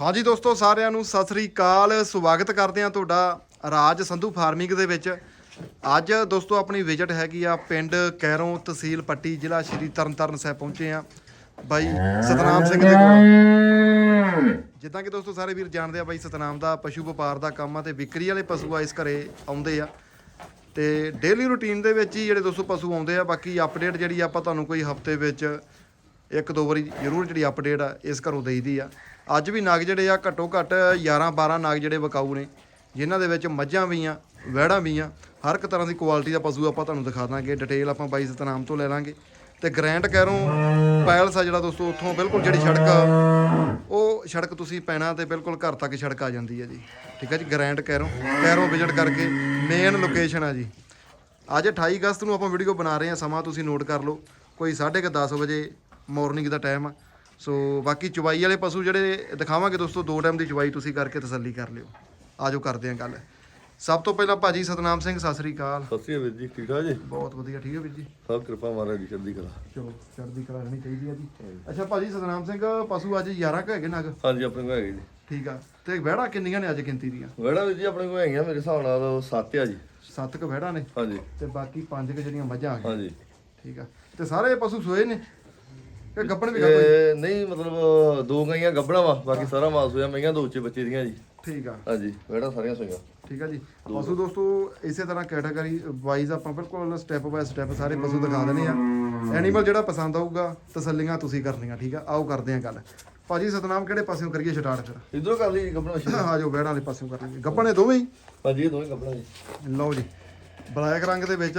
ਹਾਂਜੀ ਦੋਸਤੋ, ਸਾਰਿਆਂ ਨੂੰ ਸਤਿ ਸ੍ਰੀ ਅਕਾਲ। ਸਵਾਗਤ ਕਰਦੇ ਹਾਂ ਤੁਹਾਡਾ ਰਾਜ ਸੰਧੂ ਫਾਰਮਿੰਗ ਦੇ ਵਿੱਚ। ਅੱਜ ਦੋਸਤੋ, ਆਪਣੀ ਵਿਜ਼ਿਟ ਹੈਗੀ ਆ ਪਿੰਡ ਕੈਰੋਂ ਤਹਿਸੀਲ ਪੱਟੀ, ਜ਼ਿਲ੍ਹਾ ਸ਼੍ਰੀ ਤਰਨਤਾਰਨ ਸਾਹਿਬ ਪਹੁੰਚੇ ਆ ਬਾਈ ਸਤਨਾਮ ਸਿੰਘ ਦੇ ਕੋਲ। ਜਿੱਦਾਂ ਕਿ ਦੋਸਤੋ, ਸਾਰੇ ਵੀਰ ਜਾਣਦੇ ਆ ਬਾਈ ਸਤਨਾਮ ਦਾ ਪਸ਼ੂ ਵਪਾਰ ਦਾ ਕੰਮ ਆ ਤੇ ਵਿਕਰੀ ਵਾਲੇ ਪਸ਼ੂ ਆ ਇਸ ਘਰੇ ਆਉਂਦੇ ਆ। ਤੇ ਡੇਲੀ ਰੂਟੀਨ ਦੇ ਵਿੱਚ ਹੀ ਜਿਹੜੇ ਦੋਸਤੋ ਪਸ਼ੂ ਆਉਂਦੇ ਆ, ਬਾਕੀ ਅਪਡੇਟ ਜਿਹੜੀ ਆਪਾਂ ਤੁਹਾਨੂੰ ਕੋਈ ਹਫ਼ਤੇ ਵਿੱਚ ਇੱਕ ਦੋ ਵਾਰੀ ਜ਼ਰੂਰ ਜਿਹੜੀ ਅਪਡੇਟ ਆ, ਇਸ ਘਰੋਂ ਦੇਈਦੀ ਆ। ਅੱਜ ਵੀ ਨਾਗ ਜਿਹੜੇ ਆ ਘੱਟੋ ਘੱਟ 11 12 ਨਾਗ ਜਿਹੜੇ ਵਿਕਾਊ ਨੇ, ਜਿਨ੍ਹਾਂ ਦੇ ਵਿੱਚ ਮੱਝਾਂ ਵੀ ਆ, ਵਹਿੜਾਂ ਵੀ ਆ, ਹਰ ਇੱਕ ਤਰ੍ਹਾਂ ਦੀ ਕੁਆਲਿਟੀ ਦਾ ਪਸ਼ੂ ਆਪਾਂ ਤੁਹਾਨੂੰ ਦਿਖਾ ਦਾਂਗੇ ਡਿਟੇਲ ਆਪਾਂ ਬਾਈ ਸਤਨਾਮ ਤੋਂ ਲੈ ਲਾਂਗੇ। ਤੇ ਗ੍ਰੈਂਡ ਕੈਰੋਂ ਪੈਲਸ ਆ ਜਿਹੜਾ ਦੋਸਤੋ, ਉੱਥੋਂ ਬਿਲਕੁਲ ਜਿਹੜੀ ਸੜਕ ਉਹ ਸੜਕ ਤੁਸੀਂ ਪੈਣਾ ਤੇ ਬਿਲਕੁਲ ਘਰ ਤੱਕ ਸੜਕ ਆ ਜਾਂਦੀ ਹੈ ਜੀ। ਠੀਕ ਹੈ ਜੀ ਗ੍ਰੈਂਡ ਕੈਰੋਂ ਕੈਰੋਂ ਵਿਜ਼ਿਟ ਕਰਕੇ ਮੇਨ ਲੋਕੇਸ਼ਨ ਆ ਜੀ। ਅੱਜ 28 ਅਗਸਤ ਨੂੰ ਆਪਾਂ ਵੀਡੀਓ ਬਣਾ ਰਹੇ ਹਾਂ ਸਮਾਂ ਤੁਸੀਂ ਨੋਟ ਕਰ ਲਓ। ਕੋਈ 10:30 ਵਜੇ ਮਾਰਨਿੰਗ ਦਾ ਟਾਈਮ ਆ। ਸੋ ਬਾਕੀ ਚੁਵਾਈ ਵਾਲੇ ਪਸ਼ੂ ਜਿਹੜੇ ਦਿਖਾਵਾਂਗੇ ਦੋਸਤੋ ਦੋ ਟਾਈਮ ਦੀ ਚੁਵਾਈ ਤੁਸੀਂ ਕਰਕੇ ਤਸੱਲੀ ਕਰ ਲਿਓ। ਆਜੋ ਕਰਦੇ ਹਾਂ ਗੱਲ। ਸਭ ਤੋਂ ਪਹਿਲਾਂ ਭਾਜੀ ਸਤਨਾਮ ਸਿੰਘ ਸਤਿ ਸ੍ਰੀ ਅਕਾਲ। ਸਤਿ ਸ਼੍ਰੀ ਅਕਾਲ ਵੀਰ ਜੀ ਠੀਕ ਠਾਕ ਜੀ? ਬਹੁਤ ਵਧੀਆ ਠੀਕ ਹੈ ਵੀਰ ਜੀ। ਸਭ ਕਿਰਪਾ ਮਹਾਰਾਜ ਦੀ ਚੜ੍ਹਦੀ ਕਲਾ। ਚਲੋ ਚੜ੍ਹਦੀ ਕਲਾ ਰਹਿਣੀ ਚਾਹੀਦੀ ਆ ਜੀ। ਅੱਛਾ ਭਾਜੀ ਸਤਨਾਮ ਸਿੰਘ ਪਸ਼ੂ ਅੱਜ 11 ਕ ਹੈਗੇ ਨਗ? ਹਾਂਜੀ ਆਪਣੇ ਕੋਲ ਹੈਗੇ ਜੀ। ਠੀਕ ਆ। ਤੇ ਵਹਿੜਾ ਕਿੰਨੀਆਂ ਨੇ ਅੱਜ ਗਿਣਤੀ ਦੀਆਂ? ਵੜਾ ਵੀਰ ਜੀ ਆਪਣੇ ਕੋਲ ਹੈਗੀਆਂ ਮੇਰੇ ਹਿਸਾਬ ਨਾਲ ਸੱਤ ਆ ਜੀ। ਸੱਤ ਕ ਵਹਿੜਾ ਨੇ? ਹਾਂਜੀ। ਤੇ ਬਾਕੀ ਪੰਜ ਕ ਜਿਹੜੀਆਂ ਮੱਝਾਂ ਆ ਗਈਆਂ। ਹਾਂਜੀ। ਠੀਕ ਆ। ਤੇ ਸਾਰੇ ਪਸ਼ੂ ਸੋਏ ਨੇ? ਕਿ ਗੱਬਣ ਵੀ ਇਹ ਨਹੀਂ ਮਤਲਬ ਦੋ ਗਾਈਆਂ ਗੱਬਣਾ ਵਾ ਬਾਕੀ ਸਾਰਾ ਮਾਸ ਹੋਇਆ ਮਈਆਂ ਦੋ ਉੱਚੇ ਬੱਚੇ ਦੀਆਂ ਜੀ। ਠੀਕ ਆ। ਹਾਂਜੀ ਵੜਾ ਸਾਰੀਆਂ ਸੋਈਆਂ। ਠੀਕ ਆ ਜੀ। ਪਸ਼ੂ ਦੋਸਤੋ ਇਸੇ ਤਰ੍ਹਾਂ ਕੈਟਾਗਰੀ ਵਾਈਜ਼ ਆਪਾਂ ਬਿਲਕੁਲ ਸਟੈਪ ਬਾਏ ਸਟੈਪ ਸਾਰੇ ਪਸ਼ੂ ਦਿਖਾ ਦੇਣੇ ਆ। ਐਨੀਮਲ ਜਿਹੜਾ ਪਸੰਦ ਆਊਗਾ ਤਸੱਲੀਆਂ ਤੁਸੀਂ ਕਰਨੀਆਂ ਠੀਕ ਆ? ਆਓ ਕਰਦੇ ਆ ਗੱਲ। ਭਾਜੀ ਸਤਨਾਮ ਕਿਹੜੇ ਪਾਸਿਓਂ ਕਰੀਏ ਸਟਾਰਟ ਫਿਰ? ਇਧਰੋਂ ਕਰ ਲਈ ਗੱਬਣਾ ਮਸ਼ੀਨ ਆ ਜਾਓ ਬੈੜਾਂ ਵਾਲੇ ਪਾਸਿਓਂ ਕਰ ਗੱਪਣ ਨੇ ਦੋਵੇਂ ਹੀ? ਹਾਂਜੀ ਇਹ ਦੋਵੇਂ ਗੱਬਣਾ ਜੀ। ਲਓ ਜੀ। ਬਲੈਕ ਰੰਗ ਦੇ ਵਿੱਚ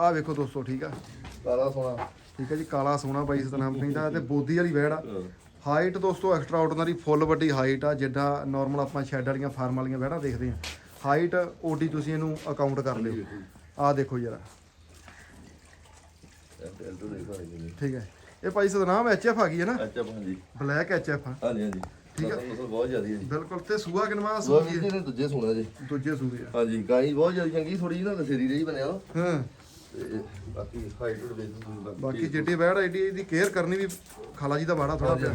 ਆਹ ਵੇਖੋ ਦੋਸਤੋ ਠੀਕ ਆ? ਕਾਲਾ ਸੋਨਾ ਠੀਕ ਹੈ ਜੀ ਕਾਲਾ ਸੋਨਾ ਬਾਈ ਸਤਨਾਮ ਸਿੰਘ ਦਾ ਤੇ ਬੋਦੀ ਵਾਲੀ ਵੈੜ ਆ। ਹਾਈਟ ਦੋਸਤੋ ਐਕਸਟਰਾ ਆਰਡੀਨਰੀ ਫੁੱਲ ਵੱਡੀ ਹਾਈਟ ਆ ਜਿੱਦਾਂ ਨਾਰਮਲ ਆਪਾਂ ਸ਼ੈਡ ਵਾਲੀਆਂ ਫਾਰਮ ਵਾਲੀਆਂ ਵੈੜਾਂ ਦੇਖਦੇ ਆ ਹਾਈਟ ਓਡੀ ਤੁਸੀਂ ਇਹਨੂੰ ਅਕਾਊਂਟ ਕਰ ਲਿਓ। ਆਹ ਦੇਖੋ ਜਰਾ। ਠੀਕ ਹੈ। ਇਹ ਭਾਈ ਸਤਨਾਮ ਐਚਐਫ ਆ ਗਈ ਹੈ ਨਾ? ਅੱਛਾ ਹਾਂਜੀ। ਬਲੈਕ ਐਚਐਫ ਆ। ਹਾਂਜੀ ਹਾਂਜੀ। ਠੀਕ ਆ। ਮਸਲ ਬਹੁਤ ਜ਼ਿਆਦੀ ਹੈ ਜੀ। ਬਿਲਕੁਲ। ਤੇ ਸੂਆ ਕਿਨਵਾ ਵੀਰ ਜੀ ਦੂਜੇ ਸੁਣਾ ਜੀ। ਦੂਜੇ ਸੂਏ ਆ। ਹਾਂਜੀ ਗਾਈ ਬਹੁਤ ਜ਼ਿਆਦਾ ਚੰਗੀ ਥੋੜੀ ਜਿਹੀ ਨਾ ਦਸੇਰੀ ਰਹੀ ਬਣਿਆ ਹਾਂ। ਤੇ ਬਾਕੀ ਹਾਈਟ ਦੇ ਵਿੱਚ ਬਾਕੀ ਜਿੱਡੀ ਵੈੜ ਐਡੀ ਇਹਦੀ ਕੇਅਰ ਕਰਨੀ ਵੀ ਖਾਲਾ ਜੀ ਦਾ ਬਾੜਾ ਥੋੜਾ ਪਿਆ।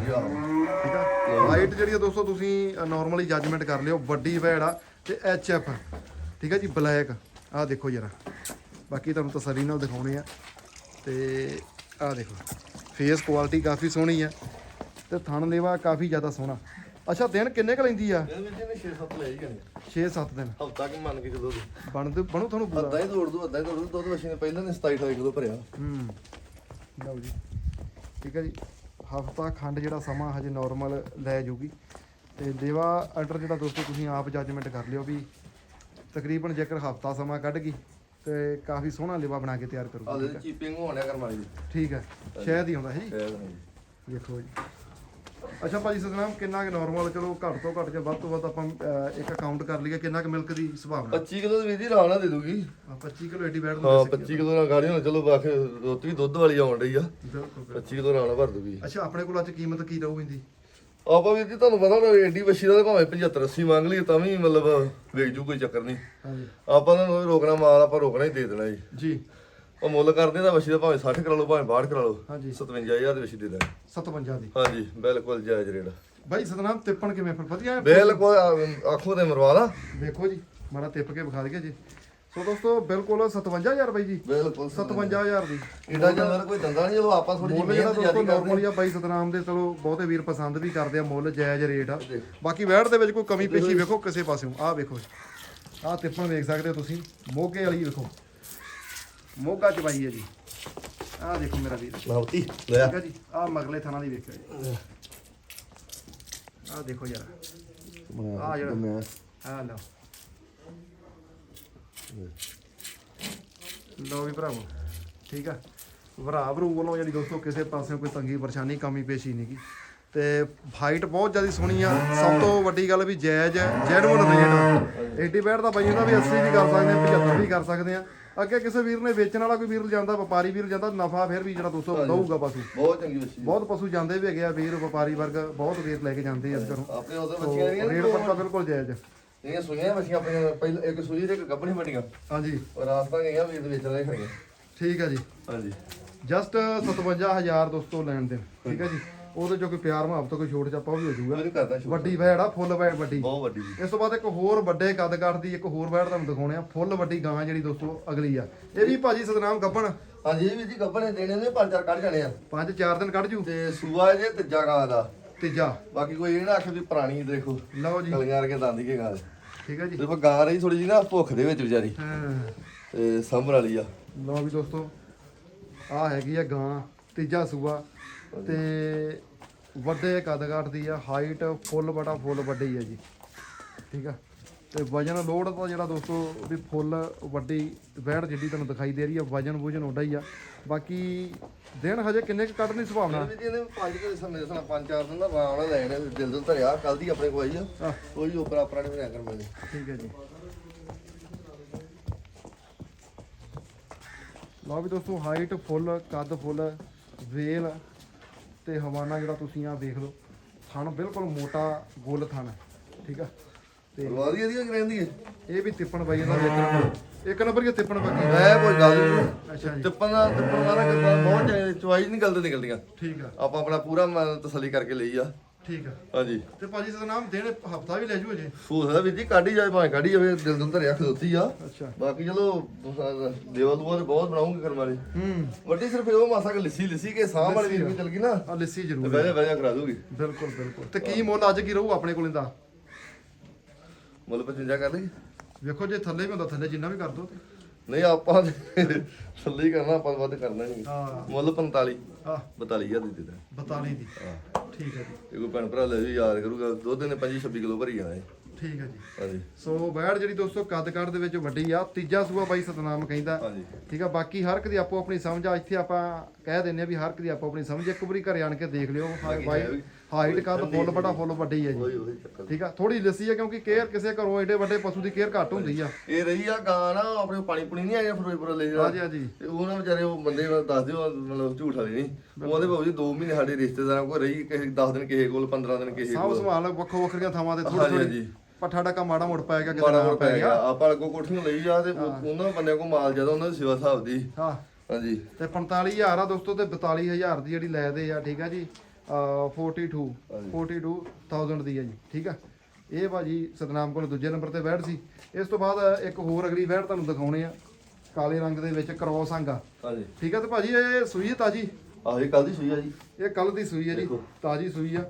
ਠੀਕ ਆ? ਹਾਈਟ ਜਿਹੜੀ ਆ ਦੋਸਤੋ ਤੁਸੀਂ ਨਾਰਮਲੀ ਜੱਜਮੈਂਟ ਕਰ ਲਿਓ। ਵੱਡੀ ਵੈੜ ਆ ਤੇ ਐਚਐਫ ਠੀਕ ਆ ਜੀ? ਬਲੈਕ ਆਹ ਦੇਖੋ ਜਰਾ। ਬਾਕੀ ਤੁਹਾਨੂੰ ਤਸੱਲੀ ਨਾਲ ਦਿਖਾਉਣੇ ਆ। ਤੇ ਆਹ ਦੇਖੋ। ਫੇਸ ਕੁਆਲਿਟੀ ਕਾਫੀ ਸੋਹਣੀ ਆ। ਤੇ ਥਣ ਲੇਵਾ ਕਾਫੀ ਜ਼ਿਆਦਾ ਸੋਹਣਾ। ਅੱਛਾ ਦਿਨ ਕਿੰਨੇ ਕ ਲੈਂਦੀ ਆ? ਇਹਦੇ ਵਿੱਚ ਇਹਨੇ 6-7 ਲੈ ਹੀ ਗਏ 6-7 ਦਿਨ। ਹਫਤਾ ਕਿ ਮੰਨ ਕੇ ਚਲੋ। ਬਣ ਦੂ ਬਣੂ ਤੁਹਾਨੂੰ ਪੂਰਾ। ਅੱਧਾ ਹੀ ਤੋੜ ਦੂ ਅੱਧਾ ਹੀ ਤੋੜ ਦੂ ਦੁੱਧ ਵਸ਼ੇ ਨੇ ਪਹਿਲਾਂ ਨੇ 27 28 ਕਿਲੋ ਭਰਿਆ। ਹੂੰ। ਲਓ ਜੀ। ਠੀਕ ਹੈ ਜੀ। ਹਫਤਾ ਖੰਡ ਜਿਹੜਾ ਸਮਾਂ ਹਜੇ ਨਾਰਮਲ ਲੈ ਜੂਗੀ। ਤੇ ਦੇਵਾ ਆਰਡਰ ਜਿਹੜਾ ਦੋਸਤੋ ਤੁਸੀਂ ਆਪ ਜੱਜਮੈਂਟ ਕਰ ਲਿਓ ਵੀ ਤਕਰੀਬਨ ਜੇਕਰ ਹਫਤਾ ਸਮਾਂ ਕੱਢ ਗਈ ਤੇ ਕਾਫੀ ਸੋਹਣਾ ਲੇਵਾ ਬਣਾ ਕੇ ਤਿਆਰ ਕਰੂਗੀ ਦੇ ਚੀਪਿੰਗ ਹੋਣਿਆ ਕਰਮਾਲੀ ਦੀ ਠੀਕ ਹੈ। ਸ਼ਾਇਦ ਹੀ ਆਉਂਦਾ ਹੈ ਜੀ? ਸ਼ਾਇਦ ਨਹੀਂ ਜੀ। ਅੱਛਾ ਭਾਜੀ ਸਤਨਾਮ ਕਿੰਨਾ ਕੁ ਨਾਰਮਲ ਚਲੋ ਘੱਟ ਤੋਂ ਘੱਟ ਜਾਂ ਵੱਧ ਤੋਂ ਵੱਧ ਆਪਾਂ ਅਹ, ਇੱਕ ਅਕਾਊਂਟ ਕਰ ਲਈਏ ਕਿੰਨਾ ਕੁ ਮਿਲਕ ਦੀ ਸੰਭਾਵਨਾ 25 ਕਿਲੋ ਦੀ ਵੀਦੀ ਆਰਾਮ ਨਾਲ ਦੇ ਦੂਗੀ। ਆ, 25 ਕਿਲੋ ਐਡੀ ਬੈਠ ਹਾਂ 25 ਕਿਲੋ ਨਾਲ ਗਾੜੀ ਹੁਣ ਚਲੋ ਬਾਕੀ ਰੋਟੀ ਵੀ ਦੁੱਧ ਵਾਲੀ ਆਉਣ ਡਈ ਆ। ਬਿਲਕੁਲ ਬਿਲਕੁਲ। 25 ਕਿਲੋ ਆਰਾਮ ਨਾਲ ਭਰ ਦੂਗੀ। ਅੱਛਾ ਆਪਣੇ ਕੋਲ ਅੱਜ ਕੀਮਤ ਕੀ ਰਹੂ ਇਹਦੀ? ਆਪਾਂ ਵੀਰ ਜੀ ਤੁਹਾਨੂੰ ਪਤਾ ਨਾ ਏਡੀ ਵਸ਼ੀ ਦਾ ਤਾਂ ਭਾਵੇਂ 75 80 ਮੰਗ ਲਈ ਤਾਂ ਵੀ ਮਤਲਬ ਵੇਚ ਜੂ ਕੋਈ ਚੱਕਰ ਨਹੀਂ। ਹਾਂਜੀ। ਆਪਾਂ ਨੂੰ ਰੋਕਣਾ ਮਾਲ ਆਪਾਂ ਰੋਕਣਾ ਹੀ ਦੇ ਦੇਣਾ ਜੀ। ਜੀ। ਉਹ ਮੁੱਲ ਕਰਦੇ ਤਾਂ ਵਸ਼ੀ ਦਾ ਭਾਵੇਂ 60 ਕਰਾ ਲਓ ਭਾਵੇਂ 62 ਕਰਾ ਲਓ ਹਾਂਜੀ। 57000 ਦੀ ਵਸ਼ੀ ਦੇ ਦਾਂਗੇ 57 ਦੀ। ਹਾਂਜੀ ਬਿਲਕੁਲ ਜਾਇਜ਼ ਰੇਟ। ਭਾਈ ਸਤਨਾਮ ਤਿੱਪਣ ਕਿਵੇਂ ਫਿਰ? ਵਧੀਆ ਹੈ? ਬਿਲਕੁਲ ਆ- ਆਖੋ ਤੇ ਮਰਵਾ ਲਾ। ਵੇਖੋ ਜੀ ਮਾੜਾ ਤਿੱਪ ਕੇ ਵਿਖਾ ਦਈਏ ਜੀ। ਸੋ ਦੋਸਤੋ ਬਿਲਕੁਲ 57000 ਬਾਈ ਜੀ। ਬਿਲਕੁਲ 57000 ਦੀ। ਇਹਦਾ ਜਾਨਵਰ ਕੋਈ ਦੰਦਾ ਨਹੀਂ ਜਦੋਂ ਆਪਾਂ ਥੋੜੀ ਜਿਹੀ ਮੁੱਲ ਜਿਹੜਾ ਮਿਹਨਤ ਦੋਸਤੋ ਜ਼ਿਆਦਾ ਨਾਰਮਲੀ ਆ ਬਾਈ ਸਤਨਾਮ ਦੇ ਚਲੋ ਬਹੁਤੇ ਵੀਰ ਪਸੰਦ ਵੀ ਕਰਦੇ ਆ ਮੁੱਲ ਜਾਇਜ਼ ਰੇਟ ਆ। ਬਾਕੀ ਵੈੜ ਦੇ ਵਿੱਚ ਕੋਈ ਕਮੀ ਪੇਸ਼ੀ ਵੇਖੋ ਕਿਸੇ ਪਾਸਿਓਂ। ਆਹ ਵੇਖੋ ਆਹ ਤਿੱਪਣ ਵੇਖ ਸਕਦੇ ਹੋ ਤੁਸੀਂ। ਮੋਗੇ ਵਾਲੀ ਵੇਖੋ। ਮੋਗਾ ਚ ਬਾਈ ਹੈ ਜੀ। ਆਹ ਦੇਖੋ ਮੇਰਾ ਵੀਰ। ਨਾਉਤੀ ਲੈ ਠੀਕ ਹੈ ਜੀ ਆਹ ਮਗਲੇ ਥਾਣਾ ਦੀ ਵੇਖਿਓ ਜੀ। ਆਹ ਦੇਖੋ ਯਾਰ। ਆਹ ਜਿਹੜਾ ਮੈਂ ਆ। ਲਓ। ਲਓ ਵੀ ਭਰਾਵੋ। ਠੀਕ ਆ। ਭਰਾ ਭਰੂ ਵੱਲੋਂ ਜਿਹੜੀ ਦੋਸਤੋ ਕਿਸੇ ਪਾਸੇ ਕੋਈ ਤੰਗੀ ਪਰੇਸ਼ਾਨੀ ਕਮੀ ਪੇਸ਼ੀ ਨਹੀਂਗੀ ਤੇ ਹਾਈਟ ਬਹੁਤ ਜ਼ਿਆਦਾ ਸੋਹਣੀ ਆ। ਸਭ ਤੋਂ ਵੱਡੀ ਗੱਲ ਵੀ ਜਾਇਜ਼ ਹੈ। ਜੈਨੂਅਲ ਰੇਟ 80 ਬੈਟ ਦਾ ਬਾਈ ਦਾ ਵੀ 80 ਵੀ ਕਰ ਸਕਦੇ ਆ 75 ਵੀ ਕਰ ਸਕਦੇ ਆ। ਅੱਗੇ ਕਿਸੇ ਵੀਰ ਨੇ ਵੇਚਣ ਵਾਲਾ ਕੋਈ ਵੀਰ ਜਾਂਦਾ ਵਪਾਰੀ ਵੀਰ ਜਾਂਦਾ ਨਫਾ ਫਿਰ ਵੀ ਜਿਹੜਾ ਦੋਸਤੋ ਦਊਗਾ ਪਸ਼ੂ। ਬਹੁਤ ਚੰਗੀ ਵਸ਼ੀ ਬਹੁਤ ਪਸ਼ੂ ਜਾਂਦੇ ਵੀ ਹੈਗੇ ਆ ਵੀਰ ਵਪਾਰੀ ਵਰਗ ਬਹੁਤ ਵੀਰ ਲੈ ਕੇ ਜਾਂਦੇ ਆ ਇਸ ਘਰੋਂ ਆਪਣੇ ਉਧਰ ਬੱਚੀਆਂ ਨਹੀਂ ਰੇਟ ਪੱਕਾ ਬਿਲਕੁਲ ਜਾਇਜ਼ ਇਹ ਸੁਈਆਂ ਬੱਚੀਆਂ ਆਪਣੀਆਂ ਪਹਿਲਾਂ ਇੱਕ ਸੂਈ ਤੇ ਇੱਕ ਗੱਭਣੀ ਬਣੀਆਂ ਹਾਂਜੀ। ਰਾਸਤਾ ਗਈਆਂ ਵੀਰ ਵਿੱਚ ਰਹਿ ਖੜੀਆਂ। ਠੀਕ ਆ ਜੀ। ਹਾਂਜੀ। ਜਸਟ 57000 ਦੋਸਤੋ ਲੈਣ ਦੇ ਠੀਕ ਹੈ ਜੀ। ਉਹਦੇ ਚੋਂ ਕੋਈ ਪਿਆਰ ਮੁਹੱਬਤ ਕੋਈ ਛੋਟ ਚਾਪਾ ਵੀ ਹੋ ਜਾਊਗਾ। ਮੈਨੂੰ ਕਰਦਾ ਸ਼ੁਰੂ ਵੱਡੀ ਵੈੜ ਆ ਫੁੱਲ ਵੈੜ ਵੱਡੀ। ਬਹੁਤ ਵੱਡੀ ਇਸ ਤੋਂ ਬਾਅਦ ਇੱਕ ਹੋਰ ਵੱਡੇ ਕੱਦ ਕੱਦ ਦੀ ਇੱਕ ਹੋਰ ਵੈੜ ਤੁਹਾਨੂੰ ਦਿਖਾਉਣੇ ਆ ਫੁੱਲ ਵੱਡੀ ਗਾਂ ਜਿਹੜੀ ਦੋਸਤੋ ਅਗਲੀ ਆ। ਇਹ ਵੀ ਭਾਜੀ ਸਤਨਾਮ ਗੱਪਣ ਹਾਂਜੀ ਇਹ ਵੀ ਜੀ ਗੱਬਣੇ ਦੇਣੇ ਨੇ ਪੰਜ ਚਾਰ ਕੱਢ ਜਾਣੇ ਆ। ਪੰਜ ਚਾਰ ਦਿਨ ਕੱਢ ਜੂ। ਤੇ ਸੂਆ ਜੇ ਤੀਜਾ ਗਾਂ ਦਾ। ਤੀਜਾ। ਬਾਕੀ ਕੋਈ ਇਹ ਨਾ ਆਖੇ ਵੀ ਪੁਰਾਣੀ ਦੇਖੋ। ਲਓ ਜੀ। ਕਲੀਆਂ ਵਰਗੇ ਦੰਦ ਕੇ ਗਾਂ ਠੀਕ ਹੈ ਜੀ। ਦੇਖੋ ਗਾਂ ਰਹੀ ਥੋੜੀ ਜੀ ਨਾ ਭੁੱਖ ਦੇ ਵਿੱਚ ਵਿਚਾਰੀ। ਹਾਂ। ਤੇ ਸੰਭਰ ਵਾਲੀ ਆ। ਲਓ ਵੀ ਦੋਸਤੋ ਆ ਹੈਗੀ ਆ ਗਾਂ। ਤੀਜਾ ਸੂਆ। ਤੇ ਵੱਡੇ ਕੱਦ ਕਾਠ ਦੀ ਆ ਹਾਈਟ ਫੁੱਲ ਬੜਾ ਫੁੱਲ ਵੱਡੀ ਆ ਜੀ। ਠੀਕ ਆ? ਤੇ ਵਜਨ ਲੋਡ ਤਾਂ ਜਿਹੜਾ ਦੋਸਤੋ ਵੀ ਫੁੱਲ ਵੱਡੀ ਵੈੜ ਜਿੱਡੀ ਤੁਹਾਨੂੰ ਦਿਖਾਈ ਦੇ ਰਹੀ ਆ ਵਜਨ ਵੁਜਨ ਉੱਡਾ ਹੀ ਆ। ਬਾਕੀ ਦਿਨ ਹਜੇ ਕਿੰਨੇ ਕੁ ਕੱਢਣ ਦੀ ਸੰਭਾਵਨਾ ਵੀ ਇਹਨੇ ਪੰਜ ਕੇ ਸਮੇਂ ਸਣਾ ਪੰਜ ਚਾਰ ਦਿਨ ਦਾ ਵਾਲਾ ਲੈਣੇ ਦਿਲ ਦਿਲ ਧਰਿਆ ਕੱਲ ਦੀ ਆਪਣੇ ਆ। ਕੋਈ ਉਪਰਾ ਨਹੀਂ ਠੀਕ ਹੈ ਜੀ। ਲਓ ਵੀ ਦੋਸਤੋ ਹਾਈਟ ਫੁੱਲ ਕੱਦ ਫੁੱਲ ਵੇਲ ਤੇ ਹਵਾਨਾ ਜਿਹੜਾ ਤੁਸੀਂ ਆ ਦੇਖ ਲਓ ਥਣ ਬਿਲਕੁਲ ਮੋਟਾ ਗੋਲ ਥਣ ਹੈ, ਠੀਕ ਆ? ਤੇ ਵਧੀਆ ਦੀ ਰਹਿੰਦੀ ਹੈ? ਇਹ ਵੀ ਤਿੱਪਣ ਬਾਈ ਇਹਦਾ ਇੱਕ ਨੰਬਰ ਇੱਕ ਨੰਬਰ ਹੀ ਤਿੱਪਣ ਬਾਕੀ ਮੈਂ ਕੋਈ ਗੱਲ ਨਹੀਂ ਅੱਛਾ ਜੀ। ਟਿੱਪਣ ਦਾ ਟਿੱਪਣ ਦਾ ਨਾ ਕਰਦਾ ਬਹੁਤ ਚਾਹੀਦਾ ਚੁਆਈ ਨਹੀਂ ਗੱਲ ਤੇ ਨਿਕਲਦੀਆਂ। ਠੀਕ ਆ। ਆਪਾਂ ਆਪਣਾ ਪੂਰਾ ਤਸੱਲੀ ਕਰਕੇ ਲਈ ਆ। ਠੀਕ ਆ। ਹਾਂਜੀ। ਤੇ ਭਾਜੀ ਦਾ ਨਾਮ ਦੇਣ ਹਫਤਾ ਵੀ ਲੈ ਜੂ ਅਜੇ ਹੋ ਸਕਦਾ ਵੀ ਜੀ ਕਾਢੀ ਜਾਏ ਭਾਵੇਂ ਕਾਢੀ ਜਾਵੇ ਦਿਲ ਦਿਲ ਧਰਿਆ ਖਲੋਤੀ ਆ। ਅੱਛਾ। ਬਾਕੀ ਚਲੋ ਦੇਵਾ ਦੂਆ ਤੇ ਬਹੁਤ ਬਣਾਉਂਗੇ ਕਰਮ ਵਾਲੀ। ਹੂੰ। ਵੱਡੀ ਸਿਰਫ ਉਹ ਮਾਸਾ ਕਿ ਲਿੱਸੀ ਲਿੱਸੀ ਕੇ ਸਾਹ ਵਾਲੀ ਵੀ ਚਲ ਗਈ ਨਾ। ਆ ਲੱਸੀ ਜ਼ਰੂਰ ਕਰਾ ਦੂਗੀ। ਬਿਲਕੁਲ ਬਿਲਕੁਲ। ਤੇ ਕੀ ਮੁੱਲ ਅੱਜ ਕੀ ਰਹੂ ਆਪਣੇ ਕੋਲ ਇਹਦਾ? ਮੁੱਲ 55 ਕਰ ਲਈ। ਵੇਖੋ ਜੇ ਥੱਲੇ ਵੀ ਹੁੰਦਾ ਥੱਲੇ ਜਿੰਨਾ ਵੀ ਕਰ ਦੋ ਤੇ। ਨਹੀਂ ਆਪਾਂ ਥੱਲੇ ਹੀ ਕਰਨਾ ਆਪਾਂ ਵੱਧ ਕਰਨਾ ਨਹੀਂ। ਹਾਂ। ਮੁੱਲ 45 ਆ 42000 ਦੀ ਦਿੱਤਾ 42 ਦੀ। ਹਾਂ। ਠੀਕ ਹੈ ਜੀ। ਇਹ ਕੋਈ ਭੈਣ ਭਰਾ ਲੈ ਵੀ ਯਾਦ ਕਰੂਗਾ। ਦੁੱਧ ਨੇ 25 26 ਕਿਲੋ ਭਰੀ ਜਾਣਾ ਇਹ ਠੀਕ ਹੈ ਜੀ। ਹਾਂਜੀ। ਸੋ ਬੈੜ ਜਿਹੜੀ ਦੋਸਤੋ ਕੱਦ ਕੱਦ ਦੇ ਵਿੱਚ ਵੱਡੀ ਆ ਤੀਜਾ ਸੂਆ ਬਾਈ ਸਤਨਾਮ ਕਹਿੰਦਾ। ਹਾਂਜੀ। ਠੀਕ ਆ ਬਾਕੀ ਹਰ ਇੱਕ ਦੀ ਆਪੋ ਆਪਣੀ ਸਮਝ ਆ। ਇੱਥੇ ਆਪਾਂ ਕਹਿ ਦਿੰਨੇ ਆ ਵੀ ਹਰ ਇੱਕ ਦੀ ਆਪੋ ਆਪਣੀ ਸਮਝ ਇੱਕ ਵਾਰੀ ਘਰੇ ਆਣ ਕੇ ਦੇਖ ਲਿਓ। ਬਾਈ। ਹੈ ਹਾਈਟ ਕੱਦ ਫੁੱਲ ਬੜਾ ਫੁੱਲ ਵੱਡੀ ਹੈ ਜੀ। ਉਹੀ ਉਹੀ ਚੱਕਰ। ਠੀਕ ਆ? ਥੋੜੀ ਲੱਸੀ ਆ ਕਿਉਂਕਿ ਕੇਅਰ ਕਿਸੇ ਘਰੋਂ ਏਡੇ ਵੱਡੇ ਪਸ਼ੂ ਦੀ ਕੇਅਰ ਘੱਟ ਹੁੰਦੀ ਆ। ਇਹ ਰਹੀ ਆ ਗਾਂ ਨਾ ਆਪਣੇ ਪਾਣੀ ਪੁਣੀ ਨਹੀਂ ਆਇਆ ਫਿਰੋਜ਼ਪੁਰ ਲੈ ਜਾ ਹਾਂਜੀ ਹਾਂਜੀ। ਤੇ ਉਹ ਨਾ ਵਿਚਾਰੇ ਉਹ ਬੰਦੇ ਨੂੰ ਦੱਸ ਦਿਓ ਮਤਲਬ ਝੂਠ ਵਾਲੇ ਨਹੀਂ। ਉਹਦੇ ਬਾਬੂ ਜੀ 2 ਮਹੀਨੇ ਸਾਡੇ ਰਿਸ਼ਤੇਦਾਰਾਂ ਕੋਲ ਰਹੀ ਕਿਸੇ 10 ਦਿਨ ਕਿਸੇ ਕੋਲ 15 ਦਿਨ ਕਿਸੇ ਸਭ ਕੋਲ। ਸੰਭਾਲ ਵੱਖੋ ਵੱਖਰੀਆਂ ਥਾਵਾਂ ਤੇ ਥੋੜੀ ਥੋੜੀ। ਪੱਠਾ ਡੱਕਾ ਮਾੜਾ ਮੋੜ ਪੈ ਗਿਆ ਕਿਤੇ ਨਾ ਪੈ ਗਿਆ। ਆਪਾਂ ਅੱਗੋਂ ਕੋਠੀਆਂ ਲਈ ਆ ਤੇ ਉਹ- ਉਹਨਾਂ ਬੰਦਿਆਂ ਕੋਲ ਮਾਲ ਜ਼ਿਆਦਾ ਉਹਨਾਂ ਦੀ ਸੇਵਾ ਹਿਸਾਬ ਦੀ। ਹਾਂ। ਹਾਂਜੀ। ਤੇ 45000 ਆ ਦੋਸਤੋ ਤੇ 42000 ਦੀ ਜਿਹੜੀ ਲੈ ਦੇ ਆ ਠੀਕ ਆ ਜੀ। 42 42000 ਦੀ ਆ ਜੀ ਠੀਕ ਆ? ਇਹ ਭਾਜੀ ਸਤਨਾਮ ਕੋਲ ਦੂਜੇ ਨੰਬਰ ਤੇ ਬੈਠ ਸੀ। ਇਸ ਤੋਂ ਬਾਅਦ ਇੱਕ ਹੋਰ ਅਗਲੀ ਬੈਠ ਤੁਹਾਨੂੰ ਦਿਖਾਉਣੇ ਆ ਕਾਲੇ ਰੰਗ ਦੇ ਵਿੱਚ ਕ੍ਰੋਸ ਅੰਗਾ ਹਾਂਜੀ। ਠੀਕ ਆ ਤੇ ਭਾਜੀ ਇਹ ਸੂਈ ਹੈ ਤਾਜੀ? ਆਹ ਇਹ ਕੱਲ ਦੀ ਸੂਈ ਆ ਜੀ। ਇਹ ਕੱਲ ਦੀ ਸੂਈ ਹੈ ਜੀ। ਤਾਜੀ ਸੂਈ ਆ।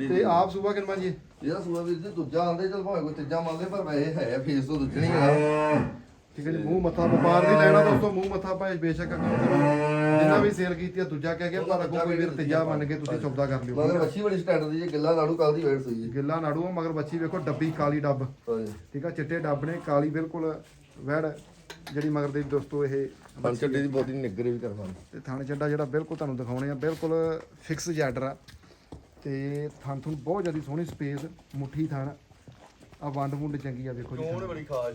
ਤੇ ਆਪ ਸੂਬਾ ਕਿੰਨਾ ਜੀ? ਇਹਦਾ ਸੂਆ ਵੀਰ ਜੀ ਦੂਜਾ ਆਂਦੇ ਚਲ ਭਾਵੇਂ ਕੋਈ ਤੀਜਾ ਮੰਨ ਲੈ ਪਰ ਵੈਸੇ ਹੈ ਫੇਸ ਤੋਂ ਦੂਜਾ ਨਹੀਂ ਹੈਗਾ ਠੀਕ ਹੈ ਜੀ ਮੂੰਹ ਮੱਥਾ ਵਪਾਰ ਦੀ ਲੈਣਾ ਦੋਸਤੋ ਮੂੰਹ ਮੱਥਾ ਭਾਵੇਂ ਬੇਸ਼ੱਕ ਜਿੰਨਾ ਵੀ ਸੇਲ ਕੀਤੀ ਆ ਦੂਜਾ ਕਹਿ ਗਿਆ ਪਰ ਅੱਗੋਂ ਕੋਈ ਵੀਰ ਤੀਜਾ ਮੰਨ ਕੇ ਤੁਸੀਂ ਸੌਦਾ ਕਰ ਲਿਓ। ਮਗਰ ਵੱਛੀ ਬੜੀ ਸਟੈਂਡਰਡ ਦੀ ਜੇ ਗੱਲਾਂ ਨਾੜੂ ਕੱਲ ਦੀ ਵੇਟ ਸੂਈ ਜੀ ਗਿੱਲਾ ਨਾੜੂ ਆ, ਮਗਰ ਬੱਚੀ ਵੇਖੋ ਡੱਬੀ ਕਾਲੀ ਡੱਬ। ਹਾਂਜੀ। ਠੀਕ ਆ ਚਿੱਟੇ ਡੱਬ ਨੇ ਕਾਲੀ ਬਿਲਕੁਲ ਵੈੜ ਜਿਹੜੀ ਮਗਰ ਦੇ ਦੋਸਤੋ ਇਹ ਚੱਡੀ ਦੀ ਬੋਡੀ ਨਿੱਗਰ ਵੀ ਕਰਵਾਂ ਤੇ ਥਣ ਚੱਡਾ ਜਿਹੜਾ ਬਿਲਕੁਲ ਤੁਹਾਨੂੰ ਦਿਖਾਉਣੇ ਆ ਬਿਲਕੁਲ ਫਿਕਸ ਜੈਡਰ ਆ। ਤੇ ਥਣ ਥੁਣ ਬਹੁਤ ਜ਼ਿਆਦਾ ਸੋਹਣੀ ਸਪੇਸ ਮੁੱਠੀ ਥਣ। ਆ ਵੰਡ ਵੁੰਡ ਚੰਗੀ ਆ ਵੇਖੋ ਜੀ ਚੋਣ ਬੜੀ ਖਾਸ।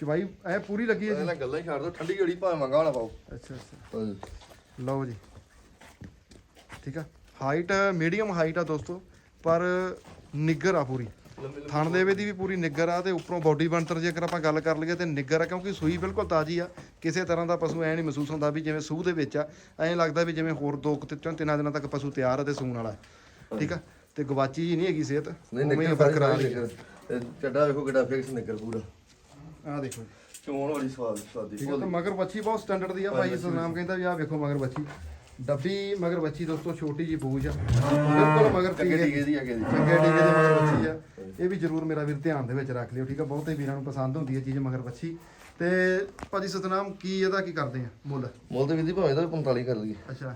ਚਵਾਈ ਐ ਪੂਰੀ ਲੱਗੀ ਹੈ ਜੀ? ਇਹਨਾਂ ਗੱਲਾਂ ਹੀ ਛੱਡ ਦੋ ਠੰਡੀ ਘੜੀ ਭਾਵੇਂ ਮੰਗਾ ਹੋਣਾ ਪਾਓ। ਅੱਛਾ ਅੱਛਾ। ਲਓ ਜੀ। ਠੀਕ ਆ? ਹਾਈਟ ਮੀਡੀਅਮ ਹਾਈਟ ਆ ਦੋਸਤੋ ਪਰ ਨਿੱਗਰ ਆ ਪੂਰੀ। ਥਣ ਦੇਵੇ ਦੀ ਵੀ ਪੂਰੀ ਨਿੱਗਰ ਆ ਤੇ ਉੱਪਰੋਂ ਬਾਡੀ ਬਣਤਰ ਜੇਕਰ ਆਪਾਂ ਗੱਲ ਕਰ ਲਈਏ ਤੇ ਨਿੱਗਰ ਆ ਕਿਉਂਕਿ ਸੂਈ ਬਿਲਕੁਲ ਤਾਜ਼ੀ ਆ। ਕਿਸੇ ਤਰ੍ਹਾਂ ਦਾ ਪਸ਼ੂ ਐ ਨਹੀਂ ਮਹਿਸੂਸ ਹੁੰਦਾ ਵੀ ਜਿਵੇਂ ਸੂਹ ਦੇ ਵਿੱਚ ਆ। ਐਂ ਲੱਗਦਾ ਵੀ ਜਿਵੇਂ ਹੋਰ ਦੋ ਕੁ ਤੇ ਤਿੰਨ ਤਿੰਨਾਂ ਦਿਨਾਂ ਤੱਕ ਪਸ਼ੂ ਤਿਆਰ ਆ ਤੇ ਸੂਣ ਵਾਲਾ। ਹੈ। ਠੀਕ ਆ? ਤੇ ਗਵਾਚੀ ਜੀ ਨਹੀਂ ਹੈਗੀ ਸਿਹਤ। ਨਹੀਂ ਉਵੇਂ ਹੀ ਨਿੱਗਰ ਬਰਕਰਾਰ ਤੇ ਚੱਡਾ ਵੇਖੋ ਕਿੱਡਾ ਫਿਕਸ ਨਿੱਗਰ ਪੂਰਾ। ਆ ਦੇਖੋ ਚੋਣ ਵਾਲੀ ਸਵਾਦ ਸਵਾਦੀ ਠੀਕ ਹੈ ਤੇ ਮਗਰ ਬੱਚੀ ਬਹੁਤ ਸਟੈਂਡਰਡ ਦੀ ਆ ਭਾਈ ਸਤਨਾਮ ਕਹਿੰਦਾ ਵੀ ਆ ਵੇਖੋ ਮਗਰ ਬੱਚੀ ਡੱਬੀ ਮਗਰ ਬੱਚੀ ਦੋਸਤੋ ਛੋਟੀ ਜੀ ਬੂਝ ਆ। ਬਿਲਕੁਲ ਮਗਰ ਟਿਕੇ। ਟੀਕੇ ਦੀ ਅੱਗੇ ਦੀ ਚੰਗੇ ਟੀਕੇ ਦੀ। ਮਗਰ ਬੱਚੀ ਆ। ਇਹ ਵੀ ਜਰੂਰ ਮੇਰਾ ਵੀਰ ਧਿਆਨ ਦੇ ਵਿੱਚ ਰੱਖ ਲਿਓ ਠੀਕ ਆ? ਬਹੁਤੇ ਵੀਰਾਂ ਨੂੰ ਪਸੰਦ ਹੁੰਦੀ ਹੈ ਚੀਜ਼ ਮਗਰ ਬੱਚੀ ਤੇ ਭਾਜੀ ਸਤਨਾਮ ਕੀ ਇਹਦਾ ਕੀ ਕਰਦੇ ਆ? ਮੁੱਲ? ਮੁੱਲ ਤੇ ਵਿਧੀ ਭਾਵੇਂ ਦਾ 45 ਕਰ ਲਈਏ। ਅੱਛਾ।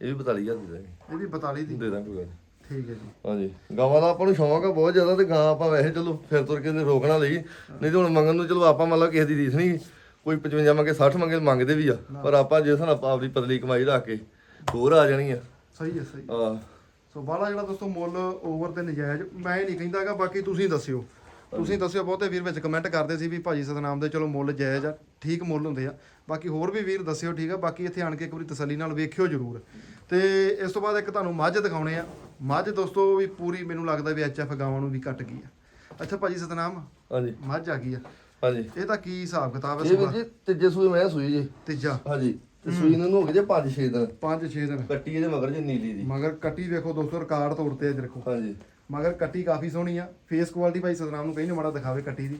ਇਹ ਵੀ 42000 ਦੇ ਦਾਂਗੇ। ਇਹ ਵੀ 42 ਦੀ? ਦੇ ਦਾਂਗੇ ਕੋਈ ਗੱਲ ਨੀ। ਠੀਕ ਹੈ ਜੀ। ਹਾਂਜੀ। ਗਾਵਾਂ ਦਾ ਆਪਾਂ ਨੂੰ ਸ਼ੌਂਕ ਆ ਬਹੁਤ ਜ਼ਿਆਦਾ ਤੇ ਗਾਂ ਆਪਾਂ ਵੈਸੇ ਚਲੋ ਫਿਰ ਤੁਰ ਕੇ ਤੇ ਰੋਕਣਾ ਲਈ। ਨਹੀਂ ਤੇ ਹੁਣ ਮੰਗਣ ਨੂੰ ਚਲੋ ਆਪਾਂ ਮੰਨ ਲਓ ਕਿਸੇ ਦੀ ਰੀਸ ਨਹੀਂ ਕੋਈ 55 ਮੰਗੇ 60 ਮੰਗੇ ਮੰਗਦੇ ਵੀ ਆ। ਪਰ ਆਪਾਂ ਜੇ ਸਾਨੂੰ ਆਪਾਂ ਆਪਦੀ ਪਤਲੀ ਕਮਾਈ ਰੱਖ ਕੇ ਹੋਰ ਆ ਜਾਣੀ ਆ। ਸਹੀ ਹੈ ਸਹੀ ਆ ਸੋ ਬਾਲਾ ਜਿਹੜਾ ਦੋਸਤੋ ਮੁੱਲ ਓਵਰ ਤੇ ਨਜਾਇਜ਼ ਮੈਂ ਨਹੀਂ ਕਹਿੰਦਾਗਾ ਬਾਕੀ ਤੁਸੀਂ ਦੱਸਿਓ। ਤੁਸੀਂ ਦੱਸਿਓ ਬਹੁਤੇ ਵੀਰ ਵਿੱਚ ਕਮੈਂਟ ਕਰਦੇ ਸੀ ਵੀ ਭਾਜੀ ਸਤਨਾਮ ਦੇ ਚਲੋ ਮੁੱਲ ਜਾਇਜ਼ ਆ ਠੀਕ ਮੁੱਲ ਹੁੰਦੇ ਆ। ਬਾਕੀ ਹੋਰ ਵੀ ਵੀਰ ਦੱਸਿਓ ਠੀਕ ਆ ਬਾਕੀ ਇੱਥੇ ਆਣ ਕੇ ਇੱਕ ਵਾਰੀ ਤਸੱਲੀ ਨਾਲ ਵੇਖਿਓ ਜਰੂਰ। ਤੇ ਇਸ ਤੋਂ ਬਾਅਦ ਇੱਕ ਤੁਹਾਨੂੰ ਮੱਝ ਦਿਖਾਉਣੇ ਆ। ਮੱਝ ਦੋਸਤੋ ਵੀ ਪੂਰੀ ਮੈਨੂੰ ਲੱਗਦਾ ਵੀ ਐਚਐਫ ਗਾਵਾਂ ਨੂੰ ਵੀ ਕੱਟ ਗਈ ਆ। ਅੱਛਾ ਭਾਜੀ ਸਤਨਾਮ ਹਾਂਜੀ। ਮੱਝ ਆ ਗਈ ਆ। ਹਾਂਜੀ। ਇਹਦਾ ਕੀ ਹਿਸਾਬ ਕਿਤਾਬ ਹੈ ਇਹ ਵੀ ਜੀ ਤੀਜੇ ਸੂਏ ਮੈਂ ਸੂਈ ਜੀ। ਤੀਜਾ। ਹਾਂਜੀ ਤੇ ਸੂਈ ਨੂੰ ਹੋ ਗਏ ਜੇ 5-6 ਦਿਨ। 5-6 ਦਿਨ। ਕੱਟੀ ਇਹਦੇ ਮਗਰ ਜੇ ਨੀਲੀ ਦੀ। ਮਗਰ ਕੱਟੀ ਵੇਖੋ ਦੋਸਤੋ ਰਿਕਾਰਡ ਤੋੜਤੇ ਆ ਦੇਖੋ ਹਾਂਜੀ। ਮਗਰ ਕੱਟੀ ਕਾਫੀ ਸੋਹਣੀ ਆ। ਫੇਸ ਕੁਆਲਿਟੀ ਭਾਈ ਸਤਨਾਮ ਨੂੰ ਕਹੀ ਨਾ ਮਾੜਾ ਦਿਖਾਵੇ ਕੱਟੀ ਦੀ।